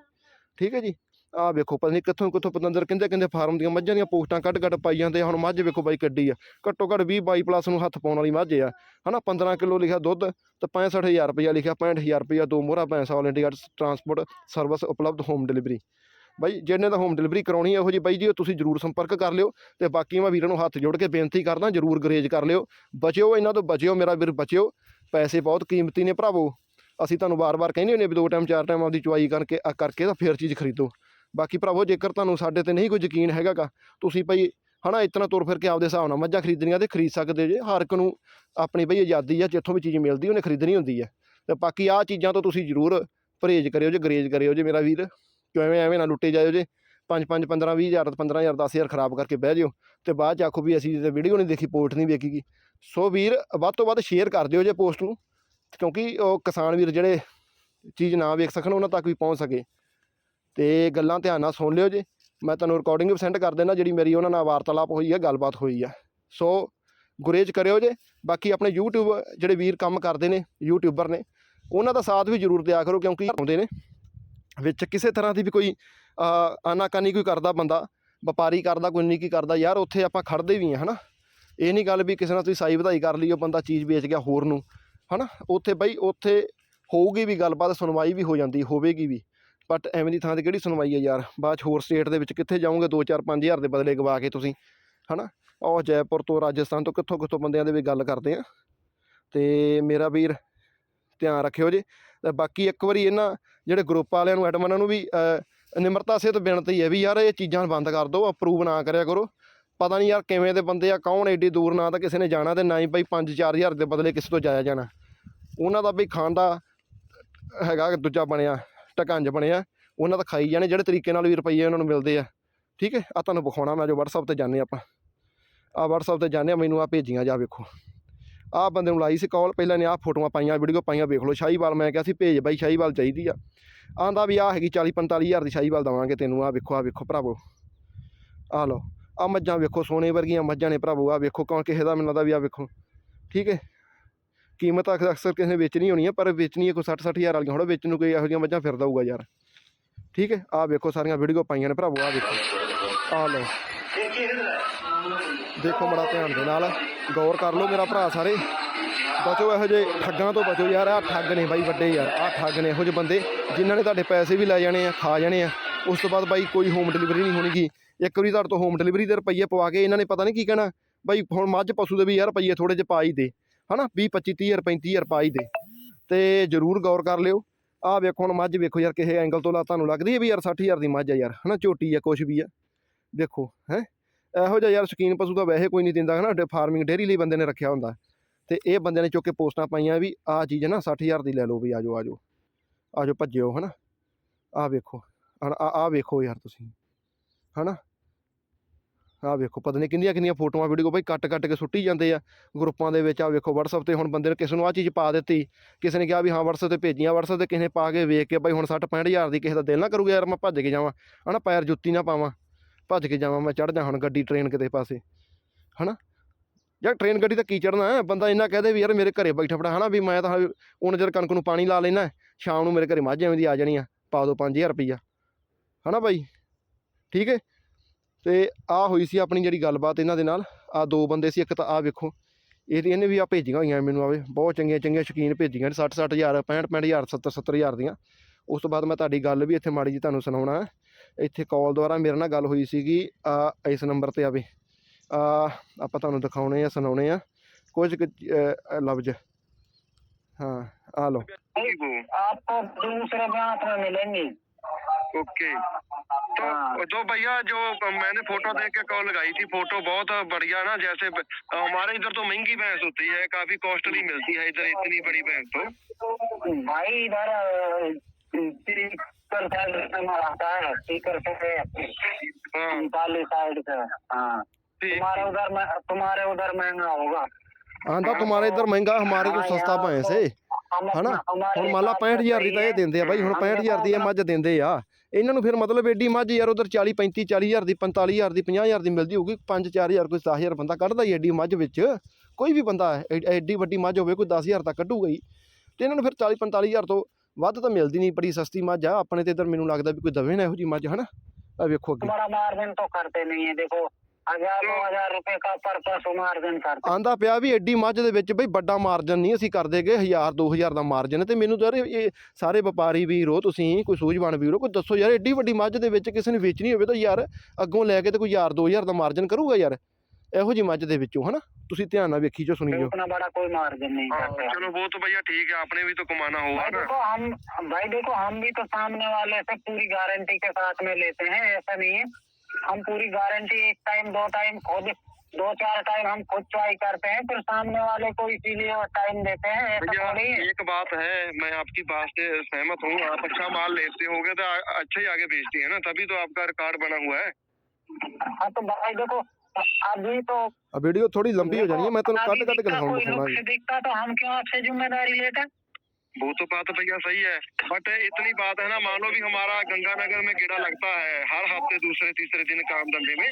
ਠੀਕ ਹੈ ਜੀ? ਆਹ ਵੇਖੋ, ਪਤਾ ਨਹੀਂ ਕਿੱਥੋਂ ਕਿੱਥੋਂ ਪਤੰਦਰ ਕਹਿੰਦੇ ਕਹਿੰਦੇ ਫਾਰਮ ਦੀਆਂ ਮੱਝਾਂ ਦੀਆਂ ਪੋਸਟਾਂ ਕੱਢ ਕੱਢ ਪਾਈ ਜਾਂਦੇ ਆ। ਹੁਣ ਮੱਝ ਵੇਖੋ ਬਾਈ ਕੱਢੀ ਆ। ਘੱਟੋ ਘੱਟ 20 22 ਪਲੱਸ ਨੂੰ ਹੱਥ ਪਾਉਣ ਵਾਲੀ ਮੱਝ ਆ। ਹਨਾ 15 ਕਿਲੋ ਲਿਖਿਆ ਦੁੱਧ ਤੇ 65000 ਰੁਪਈਆ ਲਿਖਿਆ 65000 ਰੁਪਇਆ ਦੋ ਮੋਹਰਾ ਭੈਂਸ ਆਲ ਇੰਡੀਆ ਟਰਾਂਸਪੋਰਟ ਸਰਵਿਸ ਉਪਲਬਧ ਹੋਮ ਡਿਲੀਵਰੀ ਬਾਈ ਜਿਹਨੇ ਤਾਂ ਹੋਮ ਡਿਲੀਵਰੀ ਕਰਾਉਣੀ ਹੈ ਇਹੋ ਜੀ ਬਾਈ ਜੀ, ਉਹ ਤੁਸੀਂ ਜਰੂਰ ਸੰਪਰਕ ਕਰ ਲਿਓ ਤੇ ਬਾਕੀ ਮੈਂ ਵੀਰਾਂ ਨੂੰ ਹੱਥ ਜੋੜ ਕੇ ਬੇਨਤੀ ਕਰਦਾ, ਜਰੂਰ ਗਰੇਜ ਕਰ ਲਿਓ। ਬਚਿਓ ਇਹਨਾਂ ਤੋਂ, ਬਚਿਓ ਮੇਰਾ ਵੀਰ, ਬਚਿਓ। ਪੈਸੇ ਬਹੁਤ ਕੀਮਤੀ ਨੇ ਭਰਾਵੋ। ਅਸੀਂ ਤੁਹਾਨੂੰ ਵਾਰ-ਵਾਰ ਕਹਿੰਦੇ ਹੁੰਦੇ ਵੀ ਦੋ ਟਾਈਮ ਚਾਰ ਟਾਈਮ ਆਪਦੀ ਚੁਆਈ ਕਰਕੇ ਕਰਕੇ ਤਾਂ ਫੇਰ ਚੀਜ਼ ਖਰੀਦੋ। ਬਾਕੀ ਭਰਾਵੋ, ਜੇਕਰ ਤੁਹਾਨੂੰ ਸਾਡੇ ਤੇ ਨਹੀਂ ਕੋਈ ਯਕੀਨ ਹੈਗਾਗਾ, ਤੁਸੀਂ ਭਾਈ ਹਨਾ ਇਤਨਾ ਤੁਰ ਫਿਰ ਕੇ ਆਪਦੇ ਹਿਸਾਬ ਨਾਲ ਮੱਝਾਂ ਖਰੀਦਣੀਆਂ ਤੇ ਖਰੀਦ ਸਕਦੇ ਜੇ। ਹਰ ਇੱਕ ਨੂੰ ਆਪਣੀ ਬਈ ਆਜ਼ਾਦੀ ਆ ਜਿੱਥੋਂ ਵੀ ਚੀਜ਼ ਮਿਲਦੀ, ਉਹਨੇ ਖਰੀਦਣੀ ਹੁੰਦੀ ਹੈ। ਤੇ ਬਾਕੀ ਆਹ ਚੀਜ਼ਾਂ ਤੋਂ ਤੁਸੀਂ ਜ਼ਰੂਰ ਪਰਹੇਜ਼ ਕਰਿਓ ਜੇ, ਗਰੇਜ ਕਰਿਓ ਜੇ ਮੇਰਾ ਵੀਰ। ਕਿਉਂ ਐਵੇਂ ਐਵੇਂ ਨਾ ਲੁੱਟੇ ਜਾਇਓ ਜੇ। 5 5 15 20 ਹਜ਼ਾਰ 15 ਹਜ਼ਾਰ 10 ਹਜ਼ਾਰ ਖਰਾਬ ਕਰਕੇ ਬਹਿ ਜਿਓ। ਤੇ ਬਾਅਦ ਚ ਆਖੋ ਵੀ ਅਸੀਂ ਤੇ ਵੀਡੀਓ ਨਹੀਂ ਦੇਖੀ ਪੋਸਟ ਨਹੀਂ ਵੇਖੀਗੀ। ਸੋ ਵੀਰ, ਵੱਧ ਤੋਂ ਵੱਧ ਸ਼ੇਅਰ ਕਰ ਦਿਓ ਜੇ ਪੋਸਟ ਨੂੰ। ਕਿਉਂਕਿ ਉਹ ਕਿਸਾਨ ਵੀਰ ਜਿਹੜੇ ਚੀਜ਼ ਨਾ ਵੇਖ ਸਕਣ, ਉਹਨਾਂ ਤੱਕ ਵੀ ਪਹੁੰਚ ਸਕੇ। ਤੇ ਗੱਲਾਂ ਧਿਆਨ ਨਾਲ ਸੁਣ ਲਿਓ ਜੇ। ਮੈਂ ਤੁਹਾਨੂੰ ਰਿਕਾਰਡਿੰਗ ਵੀ ਸੈਂਡ ਕਰ ਦੇਣਾ ਜਿਹੜੀ ਮੇਰੀ ਉਹਨਾਂ ਨਾਲ ਵਾਰਤਾਲਾਪ ਹੋਈ ਹੈ ਗੱਲਬਾਤ ਹੋਈ ਹੈ ਸੋ ਗੁਰੇਜ ਕਰਿਓ ਜੇ। ਬਾਕੀ ਆਪਣੇ YouTube ਜਿਹੜੇ ਵੀਰ ਕੰਮ ਕਰਦੇ ਨੇ ਯੂਟਿਊਬਰ ਨੇ, ਉਹਨਾਂ ਦਾ ਸਾਥ ਵੀ ਜ਼ਰੂਰ ਦਿਆ ਕਰੋ, ਕਿਉਂਕਿ ਆਉਂਦੇ ਨੇ। ਵਿੱਚ ਕਿਸੇ ਤਰ੍ਹਾਂ ਦੀ ਵੀ ਕੋਈ ਆਨਾਕਾਨੀ ਕੋਈ ਕਰਦਾ ਬੰਦਾ, ਵਪਾਰੀ ਕਰਦਾ, ਕੋਈ ਨਹੀਂ ਕੀ ਕਰਦਾ, ਯਾਰ ਉੱਥੇ ਆਪਾਂ ਖੜਦੇ ਵੀ ਆ ਹਨਾ। ਇਹ ਨਹੀਂ ਗੱਲ ਵੀ ਕਿਸੇ ਨਾਲ ਤੁਸੀਂ ਸਾਈ ਵਧਾਈ ਕਰ ਲਈ, ਉਹ ਬੰਦਾ ਚੀਜ਼ ਵੇਚ ਗਿਆ ਹੋਰ ਨੂੰ, ਹਨਾ। ਉੱਥੇ ਬਈ, ਉੱਥੇ ਹੋਊਗੀ ਵੀ ਗੱਲਬਾਤ, ਸੁਣਵਾਈ ਵੀ ਹੋ ਜਾਂਦੀ, ਹੋਵੇਗੀ ਵੀ। ਬਟ ਐਵੇਂ ਦੀ ਥਾਂ ਤੇ ਕਿਹੜੀ ਸੁਣਵਾਈ ਹੈ ਯਾਰ? ਬਾਅਦ 'ਚ ਹੋਰ ਸਟੇਟ ਦੇ ਵਿੱਚ ਕਿੱਥੇ ਜਾਓਗੇ? 2-4 5000 ਦੇ ਬਦਲੇ ਗਵਾ ਕੇ ਤੁਸੀਂ, ਹਨਾ? ਉਹ ਜੈਪੁਰ ਤੋਂ ਰਾਜਸਥਾਨ ਤੋਂ ਕਿੱਥੋਂ ਕਿੱਥੋਂ ਬੰਦਿਆਂ ਦੇ ਵੀ ਗੱਲ ਕਰਦੇ ਆ। ਤੇ ਮੇਰਾ ਵੀਰ, ਧਿਆਨ ਰੱਖਿਓ ਜੀ। ਤੇ ਬਾਕੀ ਇੱਕ ਵਾਰੀ ਇਹਨਾਂ ਜਿਹੜੇ ਗਰੁੱਪ ਵਾਲਿਆਂ ਨੂੰ, ਐਡਮਨਾਂ ਨੂੰ ਵੀ ਨਿਮਰਤਾ, ਸਿਹਤ ਬੇਨਤੀ ਹੈ ਵੀ ਯਾਰ ਇਹ ਚੀਜ਼ਾਂ ਬੰਦ ਕਰ ਦਿਓ ਅਪਰੂਵ ਨਾ ਕਰਿਆ ਕਰੋ। ਪਤਾ ਨਹੀਂ ਯਾਰ ਕਿਵੇਂ ਦੇ ਬੰਦੇ ਆ, ਕੌਣ ਏਡੀ ਦੂਰ ਨਾ ਤਾਂ ਕਿਸੇ ਨੇ ਜਾਣਾ ਤੇ ਨਾ ਹੀ ਬਈ 5-4000 ਦੇ ਬਦਲੇ ਕਿਸੇ ਤੋਂ ਜਾਇਆ ਜਾਣਾ। ਉਹਨਾਂ ਦਾ ਵੀ ਖਾਣ ਦਾ ਹੈਗਾ, ਦੂਜਾ ਬਣਿਆ। ਟਕੰਜ ਬਣਿਆ, ਉਹਨਾਂ ਦਾ ਖਾਈ ਜਾਣੇ, ਜਿਹੜੇ ਤਰੀਕੇ ਨਾਲ ਵੀ ਰੁਪਈਏ ਉਹਨਾਂ ਨੂੰ ਮਿਲਦੇ ਆ। ਠੀਕ ਹੈ? ਆ ਤੁਹਾਨੂੰ ਵਿਖਾਉਣਾ ਮੈਂ ਜੋ WhatsApp ਤੇ ਜਾਂਦੇ ਆਪਾਂ। ਆ WhatsApp ਤੇ ਜਾਂਦੇ ਆ ਮੈਨੂੰ ਆ ਭੇਜੀਆਂ ਜਾ ਵੇਖੋ। ਆ ਬੰਦੇ ਨੂੰ ਲਾਈ ਸੀ ਕਾਲ ਪਹਿਲਾਂ ਨੇ ਆ ਫੋਟੋਆਂ ਪਾਈਆਂ ਵੀਡੀਓ ਪਾਈਆਂ, ਵੇਖ ਲਓ, ਸ਼ਾਹੀਵਾਲ ਮੈਂ ਕਿਹਾ ਸੀ, ਭੇਜ ਬਾਈ, ਸ਼ਾਹੀਵਾਲ ਚਾਹੀਦੀ ਆ। ਆਂਦਾ ਵੀ ਆ ਹੈਗੀ 40 45 ਹਜ਼ਾਰ ਦੀ ਸ਼ਾਹੀਵਾਲ ਦਵਾਂਗੇ ਤੈਨੂੰ ਆ ਵੇਖੋ ਆ ਵੇਖੋ ਭਰਾਵੋ। ਆ ਲਓ ਆ ਮੱਝਾਂ ਵੇਖੋ, ਸੋਨੇ ਵਰਗੀਆਂ ਮੱਝਾਂ ਨੇ ਭਰਾਵੋ ਆ ਵੇਖੋ ਕੌਣ ਕਿਸੇ ਦਾ, ਮੈਨੂੰ ਲੱਗਦਾ ਵੀ ਆ ਵੇਖੋ। ਠੀਕ ਹੈ? ਕੀਮਤ ਅਕਸਰ ਕਿਸੇ ਨੇ ਵੇਚਣੀ ਹੋਣੀ ਹੈ ਪਰ ਵੇਚਣੀ ਹੈ ਕੋਈ 60 60 ਹਜ਼ਾਰ ਵਾਲੀਆਂ, ਹੁਣ ਵੇਚਣ ਨੂੰ ਕੋਈ ਇਹੋ ਜਿਹੀਆਂ ਮੱਝਾਂ ਫਿਰਦਾ ਹੋਊਗਾ ਯਾਰ। ਠੀਕ ਹੈ? ਆ ਵੇਖੋ ਸਾਰੀਆਂ ਵੀਡੀਓ ਪਾਈਆਂ ਨੇ ਭਰਾਵੋ ਆ ਵੇਖੋ। ਆ ਲਓ। ਦੇਖੋ ਬੜਾ ਧਿਆਨ ਦੇ ਨਾਲ, ਗੌਰ ਕਰ ਲਓ ਮੇਰਾ ਭਰਾ ਸਾਰੇ। ਬਚੋ ਇਹੋ ਜਿਹੇ ਠੱਗਾਂ ਤੋਂ ਬਚੋ ਯਾਰ ਆ ਠੱਗ ਨੇ ਬਾਈ ਵੱਡੇ ਯਾਰ ਆ ਠੱਗ ਨੇ ਇਹੋ ਜਿਹੇ ਬੰਦੇ, ਜਿਨ੍ਹਾਂ ਨੇ ਤੁਹਾਡੇ ਪੈਸੇ ਵੀ ਲੈ ਜਾਣੇ ਆ, ਖਾ ਜਾਣੇ ਆ। ਉਸ ਤੋਂ ਬਾਅਦ ਬਾਈ ਕੋਈ ਹੋਮ ਡਿਲੀਵਰੀ ਨਹੀਂ ਹੋਣੀਗੀ। ਇੱਕ ਵਾਰੀ ਤੁਹਾਡੇ ਤੋਂ ਹੋਮ ਡਿਲੀਵਰੀ ਦੇ ਰੁਪਈਏ ਪਵਾ ਕੇ ਇਹਨਾਂ ਨੇ ਪਤਾ ਨਹੀਂ ਕੀ ਕਹਿਣਾ, ਬਾਈ ਹੁਣ ਮੱਝ ਪਸ਼ੂ ਦੇ ਵੀ ਯਾਰ ਰੁਪਈਏ ਥੋੜੇ ਜਿਹੇ ਪਾ ਹੀ ਦੇ। ਹਨਾ 20 25 30 ਹਜ਼ਾਰ 35 ਹਜ਼ਾਰ ਪਾ ਦੇ। ਤੇ ਜਰੂਰ ਗੌਰ ਕਰ ਲਿਓ। ਆਹ ਵੇਖੋ ਹੁਣ ਮੱਝ ਵੇਖੋ ਯਾਰ ਕਿਸੇ ਐਂਗਲ ਤੋਂ ਲਾ ਤੁਹਾਨੂੰ ਲੱਗਦੀ ਹੈ ਵੀ ਯਾਰ 60000 ਦੀ ਮੱਝ ਆ ਯਾਰ, ਹਨਾ, ਝੋਟੀ ਆ ਕੁਛ ਵੀ ਆ ਦੇਖੋ, ਹੈ, ਇਹੋ ਜਿਹਾ ਯਾਰ ਸ਼ੌਕੀਨ ਪਸ਼ੂ ਦਾ ਵੈਸੇ ਕੋਈ ਨਹੀਂ ਦਿੰਦਾ, ਹਨਾ ਫਾਰਮਿੰਗ ਡੇਰੀ ਲਈ ਬੰਦੇ ਨੇ ਰੱਖਿਆ ਹੁੰਦਾ। ਤੇ ਇਹ ਬੰਦੇ ਨੇ ਚੁੱਕ ਕੇ ਪੋਸਟਾਂ ਪਾਈਆਂ ਵੀ ਆਹ ਚੀਜ਼ ਹੈ ਨਾ 60000 ਦੀ ਲੈ ਲਓ ਵੀ, ਆਜੋ ਆਜੋ। ਆਜੋ, ਭੱਜਿਓ, ਹਨਾ। ਆਹ ਵੇਖੋ ਹਣ ਆ ਆਹ ਵੇਖੋ ਯਾਰ ਤੁਸੀਂ, ਹਨਾ। ਆਹ ਵੇਖੋ, ਪਤਾ ਨਹੀਂ ਕਿੰਨੀਆਂ ਕਿੰਨੀਆਂ ਫੋਟੋਆਂ ਵੀਡੀਓ ਬਾਈ ਕੱਟ ਕੱਟ ਕੇ ਸੁੱਟੀ ਜਾਂਦੇ ਆ ਗਰੁੱਪਾਂ ਦੇ ਵਿੱਚ। ਆ ਵੇਖੋ, WhatsApp ਤੇ ਹੁਣ ਬੰਦੇ ਨੇ ਕਿਸੇ ਨੂੰ ਆਹ ਚੀਜ਼ ਪਾ ਦਿੱਤੀ, ਕਿਸੇ ਨੇ ਕਿਹਾ ਵੀ ਹਾਂ WhatsApp ਤੇ ਭੇਜੀਆਂ WhatsApp ਤੇ ਕਿਸੇ ਨੇ ਪਾ ਕੇ ਵੇਖ ਕੇ ਬਾਈ ਹੁਣ 60 65000 ਦੀ ਕਿਸੇ ਦਾ ਦਿਲ ਨਾ ਕਰੂਗਾ ਯਾਰ, ਮੈਂ ਭੱਜ ਕੇ ਜਾਵਾਂ। ਹਨਾ, ਪੈਰ ਜੁੱਤੀ ਨਾ ਪਾਵਾਂ, ਭੱਜ ਕੇ ਜਾਵਾਂ ਮੈਂ ਚੜ ਜਾ ਹੁਣ ਗੱਡੀ ਟ੍ਰੇਨ ਕਿਤੇ ਪਾਸੇ। ਹਨਾ? ਯਾਰ ਟ੍ਰੇਨ ਗੱਡੀ ਤਾਂ ਕੀ ਚੜਨਾ ਬੰਦਾ ਇੰਨਾ ਕਹਦੇ ਵੀ ਯਾਰ ਮੇਰੇ ਘਰੇ ਬੈਠਾ ਫੜਾ, ਹਨਾ ਵੀ ਮੈਂ ਤਾਂ ਹੁਣ ਜਦ ਕਣਕ ਨੂੰ ਪਾਣੀ ਲਾ ਲੈਣਾ ਸ਼ਾਮ ਨੂੰ ਮੇਰੇ ਘਰੇ ਮੱਝ ਐਵੇਂ ਦੀ ਆ ਜਾਣੀ ਆ, ਪਾ ਦਿਓ 5000 ਰੁਪਈਆ। ਹਨਾ ਬਾਈ? ਠੀਕ ਹੈ ਤੇ ਆ ਹੋਈ ਸੀ ਆਪਣੀ ਜਿਹੜੀ ਗੱਲਬਾਤ ਇਹਨਾਂ ਦੇ ਨਾਲ ਆ ਦੋ ਬੰਦੇ ਸੀ ਇੱਕ ਤਾਂ ਆ ਵੇਖੋ ਇਹ ਇਹਨੇ ਵੀ ਆ ਭੇਜੀਆਂ ਹੋਈਆਂ ਮੈਨੂੰ ਆਵੇ ਬਹੁਤ ਚੰਗੀਆਂ ਚੰਗੀਆਂ ਸ਼ੌਕੀਨ ਭੇਜੀਆਂ 60 60000 65 65000 70 70000 ਦੀਆਂ ਉਸ ਤੋਂ ਬਾਅਦ ਮੈਂ ਤੁਹਾਡੀ ਗੱਲ ਵੀ ਇੱਥੇ ਮਾੜੀ ਜੀ ਤੁਹਾਨੂੰ ਸੁਣਾਉਣਾ ਇੱਥੇ ਕਾਲ ਦੁਆਰਾ ਮੇਰੇ ਨਾਲ ਗੱਲ ਹੋਈ ਸੀਗੀ ਆ ਇਸ ਨੰਬਰ ਤੇ ਆਵੇ ਆ ਆਪਾਂ ਤੁਹਾਨੂੰ ਦਿਖਾਉਣੇ ਆ ਸੁਣਾਉਣੇ ਆ ਕੁਝ ਕੁ, ਅਹ, ਲਫ਼ਜ਼ ਹਾਂ ਆ ਲਓ वो आपको दूसरे ब्रांच में मिलेंगी ओके तो हाँ। तो भैया जो मैंने फ़ोटो देख के कॉल लगाई थी फ़ोटो बहुत बढ़िया ना जैसे हमारे इधर तो महँगी भैंस होती है काफ़ी कॉस्टली मिलती है इधर इतनी बड़ी भैंस तो। भाई इधर हाँ। तुम्हारे उधर महँगा होगा। हाँ, तो तुम्हारे हाँ। इधर महँगा हमारे तो सस्ता भैंस है। ਹਨਾ? ਹੁਣ ਮੰਨ ਲਾ 65000 ਦੀ ਤਾਂ ਇਹ ਦਿੰਦੇ ਆ ਬਾਈ ਹੁਣ 65000 ਦੀ ਇਹ ਮੱਝ ਦਿੰਦੇ ਆ। ਇਹਨਾਂ ਨੂੰ ਫਿਰ ਮਤਲਬ ਏਡੀ ਮੱਝ ਯਾਰ ਉਧਰ 40 35 40000 45000 ਦੀ 50000 ਦੀ 5 4000 ਕੋਈ 10000 ਬੰਦਾ ਕੱਢਦਾ ਹੀ ਏਡੀ ਮੱਝ ਵਿੱਚ। ਕੋਈ ਵੀ ਬੰਦਾ ਏਡੀ ਵੱਡੀ ਮੱਝ ਹੋਵੇ ਕੋਈ 10000 ਤਾਂ ਕੱਢੂਗਾ ਹੀ। ਤੇ ਇਹਨਾਂ ਨੂੰ ਫਿਰ 40 45000 ਤੋਂ ਵੱਧ ਤਾਂ ਮਿਲਦੀ ਨਹੀਂ ਬੜੀ ਸਸਤੀ ਮੱਝ ਆ। ਆਪਣੇ ਤੇ ਇਧਰ ਮੈਨੂੰ ਲੱਗਦਾ ਵੀ ਕੋਈ ਦਵੇ ਨਾ ਇਹੋ ਜੀ ਮੱਝ ਹਨਾ? ਆ ਵੇਖੋ ਅੱਗੇ। ਮਾਰਾ ਮਾਰ ਦੇਣ ਤੋਂ ਕਰਦੇ ਨਹੀਂ ਇਹ ਦੇਖੋ। हजार दो हजार रुपए का पर पशु मार्जिन करते ਆਂਦਾ ਪਿਆ ਵੀ ਐਡੀ ਮੱਝ ਦੇ ਵਿੱਚ ਬਈ ਵੱਡਾ ਮਾਰਜਨ ਨਹੀਂ ਅਸੀਂ ਕਰਦੇਗੇ 1000 2000 ਦਾ ਮਾਰਜਨ ਤੇ ਮੈਨੂੰ ਤਾਂ ਯਾਰ ਇਹ ਸਾਰੇ ਵਪਾਰੀ ਵੀਰ ਹੋ ਤੁਸੀਂ ਕੋਈ ਸੂਝਵਾਨ ਵੀਰ ਹੋ ਕੋਈ ਦੱਸੋ ਯਾਰ ਐਡੀ ਵੱਡੀ ਮੱਝ ਦੇ ਵਿੱਚ ਕਿਸੇ ਨੇ ਵੇਚਣੀ ਹੋਵੇ ਤਾਂ ਯਾਰ ਅੱਗੋਂ ਲੈ ਕੇ ਤੇ ਕੋਈ 1000 2000 ਦਾ ਮਾਰਜਨ ਕਰੂਗਾ ਯਾਰ ਇਹੋ ਜੀ ਮੱਝ ਦੇ ਵਿੱਚੋਂ ਹਨਾ ਤੁਸੀਂ ਧਿਆਨ ਨਾਲ ਵੇਖੀ ਜੋ ਸੁਣੀ ਜੋ उतना बड़ा कोई मार्जिन नहीं हाँ, करते चलो वो तो भैया ठीक है आपने भी तो कमाना होगा भाई ना देखो हम भाई देखो हम भी तो सामने वाले से पूरी गारंटी के साथ में लेते हैं ऐसा नहीं है हम पूरी गारंटी एक टाइम दो टाइम खुद दो चार टाइम हम खुद ट्राई करते हैं फिर सामने वाले को इसीलिए टाइम देते हैं एक बात है मैं आपकी बात से सहमत हूँ आप अच्छा माल लेते हो तो अच्छा ही आगे बेचती है ना तभी तो आपका रिकॉर्ड बना हुआ है। हाँ तो भाई देखो अभी तो अब वीडियो थोड़ी लंबी हो जानी है मैं तो काट काट के दिखता तो हम क्यों आपसे ज़िम्मेदारी लेते? वो तो बात भैया सही है बट इतनी बात है ना मानो भी हमारा गंगानगर में गेड़ा लगता है हर हफ्ते दूसरे तीसरे दिन काम धंधे में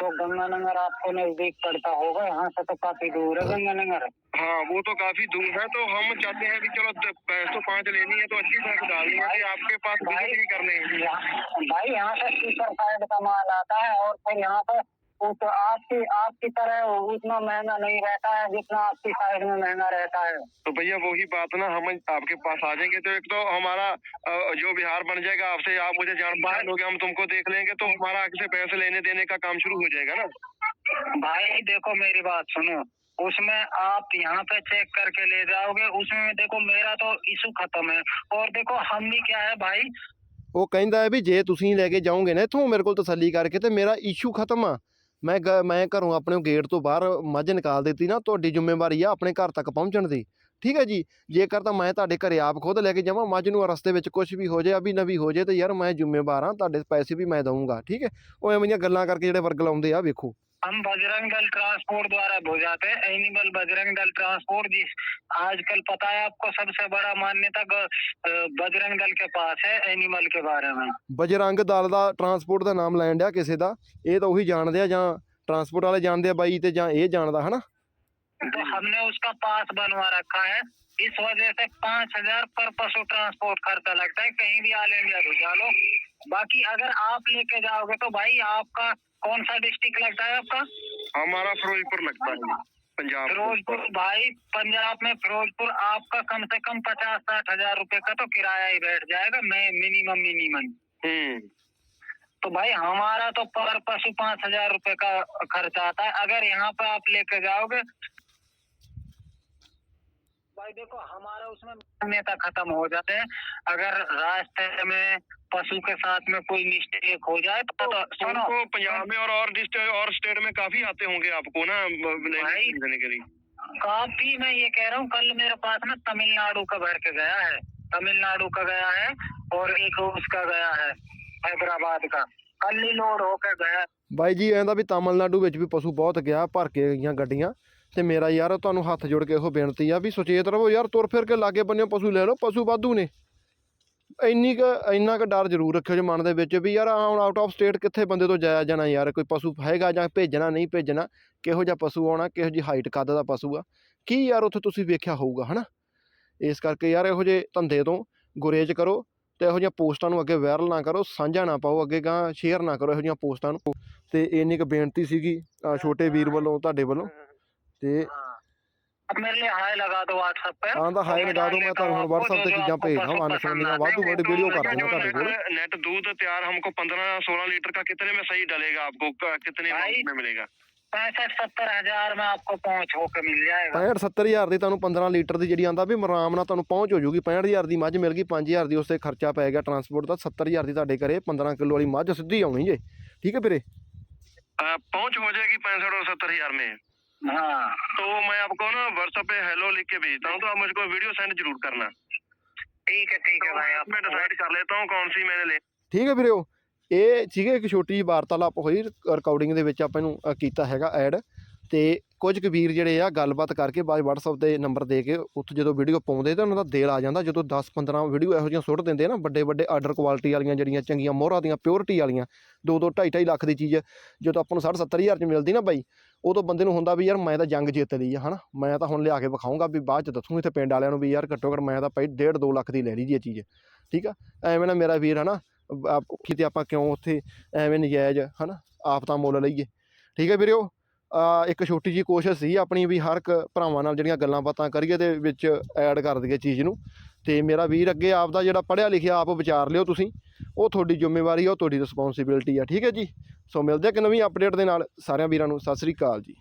तो गंगानगर आपको नजदीक पड़ता होगा यहाँ से तो काफी दूर है गंगानगर हाँ वो तो काफी दूर है तो हम चाहते हैं कि चलो द- भैंस तो पाँच लेनी है तो अच्छी भैंस डालनी है कि आपके पास विजिट भी करने हैं यहाँ- भाई यहाँ से स्पीकर साइड का माल आता है और फिर यहाँ पे उस आपकी आपकी तरह उतना महंगा नहीं रहता है जितना आपकी साइड में महंगा रहता है तो भैया वही बात ना हम आपके पास आ जाएंगे तो एक तो हमारा अ, जो बिहार बन जाएगा आपसे आप मुझे जान पहचान लोगे हम तुमको देख लेंगे तो हमारा आपसे पैसे लेने देने का काम शुरू हो जाएगा ना भाई देखो मेरी बात सुनो उसमें आप यहाँ पे चेक करके ले जाओगे उसमें देखो मेरा तो इशू खत्म है और देखो हम भी क्या है भाई ਉਹ ਕਹਿੰਦਾ ਹੈ ਵੀ ਜੇ ਤੁਸੀਂ ਲੈ ਕੇ ਜਾਓਗੇ ਨਾ ਇੱਥੋਂ ਮੇਰੇ ਕੋਲ ਤਸੱਲੀ ਕਰਕੇ ਤੇ ਮੇਰਾ ਇਸ਼ੂ ਖਤਮ ਆ ਮੈਂ ਗ- ਮੈਂ ਘਰੋਂ ਆਪਣੇ ਗੇਟ ਤੋਂ ਬਾਹਰ ਮੱਝ ਨਿਕਾਲ ਦਿੱਤੀ ਨਾ, ਤੁਹਾਡੀ ਜ਼ਿੰਮੇਵਾਰੀ ਆ ਆਪਣੇ ਘਰ ਤੱਕ ਪਹੁੰਚਣ ਦੀ। ਠੀਕ ਹੈ ਜੀ? ਜੇਕਰ ਤਾਂ ਮੈਂ ਤੁਹਾਡੇ ਘਰੇ ਆਪ ਖੁਦ ਲੈ ਕੇ ਜਾਵਾਂ, ਮੱਝ ਨੂੰ ਰਸਤੇ ਵਿੱਚ ਕੁਝ ਵੀ ਹੋ ਜਾਏ ਅਭੀ ਨਵੀ ਹੋ ਜਾਏ ਤਾਂ ਯਾਰ ਮੈਂ ਜ਼ਿੰਮੇਵਾਰ ਹਾਂ, ਤੁਹਾਡੇ ਪੈਸੇ ਵੀ ਮੈਂ ਦਊਂਗਾ। ਠੀਕ ਹੈ? ਉਹ ਐਵੇਂ ਦੀਆਂ ਗੱਲਾਂ ਕਰਕੇ ਜਿਹੜੇ ਵਰਗ ਲਾਉਂਦੇ ਆ, ਵੇਖੋ। हम बजरंग दल ट्रांसपोर्ट द्वारा बुझाते हैं एनिमल बजरंग दल ट्रांसपोर्ट जिस आजकल पता है आपको सबसे बड़ा मान्यता ग- अ, बजरंग दल के पास है एनिमल के बारे में ਬਜਰੰਗ ਦਲ ਦਾ ਟਰਾਂਸਪੋਰਟ ਦਾ ਨਾਮ ਲੈਣ ਡਿਆ ਕਿਸੇ ਦਾ ਇਹ ਤਾਂ ਉਹੀ ਜਾਣਦੇ ਆ ਜਾਂ ਟਰਾਂਸਪੋਰਟ ਵਾਲੇ ਜਾਣਦੇ ਆ ਬਾਈ ਤੇ ਜਾਂ ਇਹ ਜਾਣਦਾ ਹਨਾ तो हमने उसका पास बनवा रखा है इस वजह से पाँच हजार पर पशु ट्रांसपोर्ट खर्चा लगता है कहीं भी ऑल इंडिया भिजा लो बाकी अगर आप लेके जाओगे तो भाई आपका कौन सा डिस्ट्रिक्ट लगता है आपका? हमारा फिरोजपुर लगता है पंजाब। फिरोजपुर भाई पंजाब में फिरोजपुर आपका कम से कम पचास साठ हज़ार रूपए का तो किराया ही बैठ जाएगा मैं मिनिमम मिनिमम हम्म। तो भाई हमारा तो पर पशु पाँच हज़ार रूपए का खर्चा आता है अगर यहाँ पे आप लेके जाओगे भाई देखो हमारा उसमें मान्यता खत्म हो जाते हैं। अगर रास्ते में पशु के साथ में कोई मिस्टेक हो जाए तो, तो सुनो उनको पंजाब में और और डिस्ट्रिक्ट और स्टेट में काफी आते होंगे आपको ना ब- लेने भाई। देने के लिए काफी मैं ये कह रहा हूँ कल मेरे पास ना तमिलनाडु का भर के गया है तमिलनाडु का गया है और एक उसका गया है हैदराबाद का कल ही लोड होकर गया ਬਾਈ ਜੀ ਕਹਿੰਦਾ ਵੀ ਤਾਮਿਲਨਾਡੂ ਵਿੱਚ ਵੀ ਪਸ਼ੂ ਬਹੁਤ ਗਿਆ ਭਰ ਕੇ ਗਈਆਂ ਗੱਡੀਆਂ ਤੇ ਮੇਰਾ ਯਾਰ ਤੁਹਾਨੂੰ ਹੱਥ ਜੋੜ ਕੇ ਇਹੋ ਬੇਨਤੀ ਆ ਵੀ ਸੁਚੇਤ ਰਹੋ ਯਾਰ ਤੁਰ ਫਿਰ ਕੇ ਲਾਗੇ ਬੰਨਿਓ ਪਸ਼ੂ ਲੈ ਲਓ ਪਸ਼ੂ ਵਾਧੂ ਨੇ ਇੰਨੀ ਕੁ, ਇੰਨਾ ਕੁ ਡਰ ਜ਼ਰੂਰ ਰੱਖਿਓ ਜੇ ਮਨ ਦੇ ਵਿੱਚ ਵੀ ਯਾਰ ਹੁਣ ਆਊਟ ਆਫ ਸਟੇਟ ਕਿੱਥੇ ਬੰਦੇ ਤੋਂ ਜਾਇਆ ਜਾਣਾ ਯਾਰ, ਕੋਈ ਪਸ਼ੂ ਹੈਗਾ ਜਾਂ ਭੇਜਣਾ, ਨਹੀਂ ਭੇਜਣਾ, ਕਿਹੋ ਜਿਹਾ ਪਸ਼ੂ ਆਉਣਾ, ਕਿਹੋ ਜਿਹੀ ਹਾਈਟ ਕੱਦ ਦਾ ਪਸ਼ੂ ਆ, ਕੀ ਯਾਰ ਉੱਥੇ ਤੁਸੀਂ ਵੇਖਿਆ ਹੋਊਗਾ, ਹਨਾ? ਇਸ ਕਰਕੇ ਯਾਰ ਇਹੋ ਜਿਹੇ ਧੰਦੇ ਤੋਂ ਗੁਰੇਜ਼ ਕਰੋ ਤੇ ਇਹੋ ਜਿਹੀਆਂ ਪੋਸਟਾਂ ਨੂੰ ਅੱਗੇ ਵਾਇਰਲ ਨਾ ਕਰੋ, ਸਾਂਝਾ ਨਾ ਪਾਓ, ਅੱਗੇ ਗਾਂ ਸ਼ੇਅਰ ਨਾ ਕਰੋ ਇਹੋ ਜਿਹੀਆਂ ਪੋਸਟਾਂ ਨੂੰ। ਤੇ ਇੰਨੀ ਕੁ ਬੇਨਤੀ ਸੀਗੀ ਛੋਟੇ ਵੀਰ ਵੱਲੋਂ, ਤੁਹਾਡੇ ਵੱਲੋਂ। ਤੇ अब मेरे लिए हाई लगा दो व्हाट्सएप पे ਹਾਂ ਤਾਂ ਹਾਈ और मैं ਲਗਾ डाल ਦੂੰ ਮੈਂ देता ਤੁਹਾਨੂੰ हूँ ਹੁਣ आपको, WhatsApp ਤੇ जो जो ਚੀਜ਼ਾਂ आपको ਭੇਜ पशु ਦਵਾਂ पसंद ਅਨਸੁਣੀਆਂ आते ਵਾਧੂ हैं। ਵੱਡੀ तो ਵੀਡੀਓ ਕਰ जो ਦੂੰਗਾ ਤੁਹਾਡੇ ਕੋਲ नेट नेट दूध तैयार हमको पंद्रह सोलह लीटर का कितने में सही डलेगा आपको क- कितने भाई, में मिलेगा पैंसठ सत्तर हजार में आपको पहुंच होकर मिल जाएगा 65 70000 ਦੀ ਤੁਹਾਨੂੰ 15 ਲੀਟਰ ਦੀ ਜਿਹੜੀ ਆਂਦਾ ਵੀ ਆਰਾਮ ਨਾਲ ਤੁਹਾਨੂੰ ਪਹੁੰਚ ਹੋ ਜੂਗੀ 65000 ਦੀ ਮੱਝ ਮਿਲ ਗਈ 5000 ਦੀ ਉਸ ਤੇ ਖਰਚਾ ਪੈ ਗਿਆ ਟਰਾਂਸਪੋਰਟ ਦਾ 70000 ਦੀ ਤੁਹਾਡੇ ਘਰੇ 15 ਕਿਲੋ ਵਾਲੀ ਮੱਝ ਸਿੱਧੀ ਆਉਣੀ ਜੇ ਠੀਕ ਹੈ ਵੀਰੇ आ, पहुंच हो जाएगी पैंसठ और सत्तर हजार में हाँ तो मैं आपको ना व्हाट्सएप पे हेलो लिख के भेजता हूँ तो आप मुझको वीडियो सेंड जरूर करना ठीक है ठीक है भाई आप मैं डिसाइड कर लेता हूँ कौन सी मैंने ले ਠੀਕ ਹੈ ਵੀਰਿਓ ਇਹ ਸੀਗੇ ਇੱਕ ਛੋਟੀ ਜਿਹੀ ਵਾਰਤਾਲਾਪ ਹੋਈ ਰਿਕਾਰਡਿੰਗ ਦੇ ਵਿੱਚ ਆਪਾਂ ਇਹਨੂੰ ਅ, ਕੀਤਾ ਹੈਗਾ ਐਡ ਤੇ ਕੁਝ ਕੁ ਵੀਰ ਜਿਹੜੇ ਆ ਗੱਲਬਾਤ ਕਰਕੇ ਬਾਅਦ WhatsApp ਤੇ ਨੰਬਰ ਦੇ ਕੇ ਉੱਥੇ ਜਦੋਂ ਵੀਡੀਓ ਪਾਉਂਦੇ ਤਾਂ ਉਹਨਾਂ ਦਾ ਦਿਲ ਆ ਜਾਂਦਾ। ਜਦੋਂ 10 15 ਵੀਡੀਓ ਇਹੋ ਜਿਹੀਆਂ ਸੁੱਟ ਦਿੰਦੇ ਆ ਨਾ ਵੱਡੇ ਵੱਡੇ ਆਰਡਰ ਕੁਆਲਿਟੀ ਵਾਲੀਆਂ ਜਿਹੜੀਆਂ ਚੰਗੀਆਂ ਮੋਹਰਾਂ ਦੀਆਂ ਪਿਓਰਿਟੀ ਵਾਲੀਆਂ 2 2 2.5 2.5 ਲੱਖ ਦੀ ਚੀਜ਼, ਜਦੋਂ ਆਪਾਂ ਨੂੰ 60 70 ਹਜ਼ਾਰ ਚ ਮਿਲਦੀ ਨਾ ਬਾਈ, ਉਦੋਂ ਬੰਦੇ ਨੂੰ ਹੁੰਦਾ ਵੀ ਯਾਰ ਮੈਂ ਤਾਂ ਜੰਗ ਜਿੱਤ ਲਈ ਆ, ਹਨਾ? ਮੈਂ ਤਾਂ ਹੁਣ ਲਿਆ ਕੇ ਵਿਖਾਊਂਗਾ ਵੀ ਬਾਅਦ ਚ ਦੱਸੂ ਇੱਥੇ ਪਿੰਡ ਵਾਲਿਆਂ ਨੂੰ ਵੀ ਯਾਰ ਘੱਟੋ ਘੱਟ ਮੈਂ ਤਾਂ ਭਾਈ 1.5 2 ਲੱਖ ਦੀ ਲੈ ਲਈ ਜੀ ਇਹ ਚੀਜ਼, ਠੀਕ ਆ? ਐਵੇਂ ਨਾ ਮੇਰਾ ਵੀਰ ਹਨਾ, ਆਪ ਕਿਤੇ ਆਪਾਂ ਕਿਉਂ ਉੱਥੇ ਐਵੇਂ ਨਜਾਇਜ਼, ਹਨਾ? ਆਪ ਤਾਂ ਮੁੱਲ ਲਈਏ, ਠੀਕ ਹੈ ਵੀਰਿਓ? ਆ ਇੱਕ ਛੋਟੀ ਜੀ ਕੋਸ਼ਿਸ਼ ਸੀ ਆਪਣੀ ਵੀ ਹਰ ਇੱਕ ਭਰਾਵਾਂ ਨਾਲ ਜਿਹੜੀਆਂ ਗੱਲਾਂ ਬਾਤਾਂ ਕਰੀਏ ਤੇ ਵਿੱਚ ਐਡ ਕਰ ਦਈਏ ਚੀਜ਼ ਨੂੰ। ਤੇ ਮੇਰਾ ਵੀਰ ਅੱਗੇ ਆਪ ਦਾ ਜਿਹੜਾ ਪੜ੍ਹਿਆ ਲਿਖਿਆ ਆਪ ਵਿਚਾਰ ਲਿਓ ਤੁਸੀਂ। ਉਹ ਤੁਹਾਡੀ ਜ਼ਿੰਮੇਵਾਰੀ ਆ, ਉਹ ਤੁਹਾਡੀ ਰਿਸਪੌਂਸਿਬਿਲਟੀ ਆ। ਠੀਕ ਹੈ ਜੀ? ਸੋ ਮਿਲਦੇ ਆ ਕਿ ਨਵੀਂ ਅਪਡੇਟ ਦੇ ਨਾਲ। ਸਾਰਿਆਂ ਵੀਰਾਂ ਨੂੰ ਸਤਿ ਸ੍ਰੀ ਅਕਾਲ ਜੀ।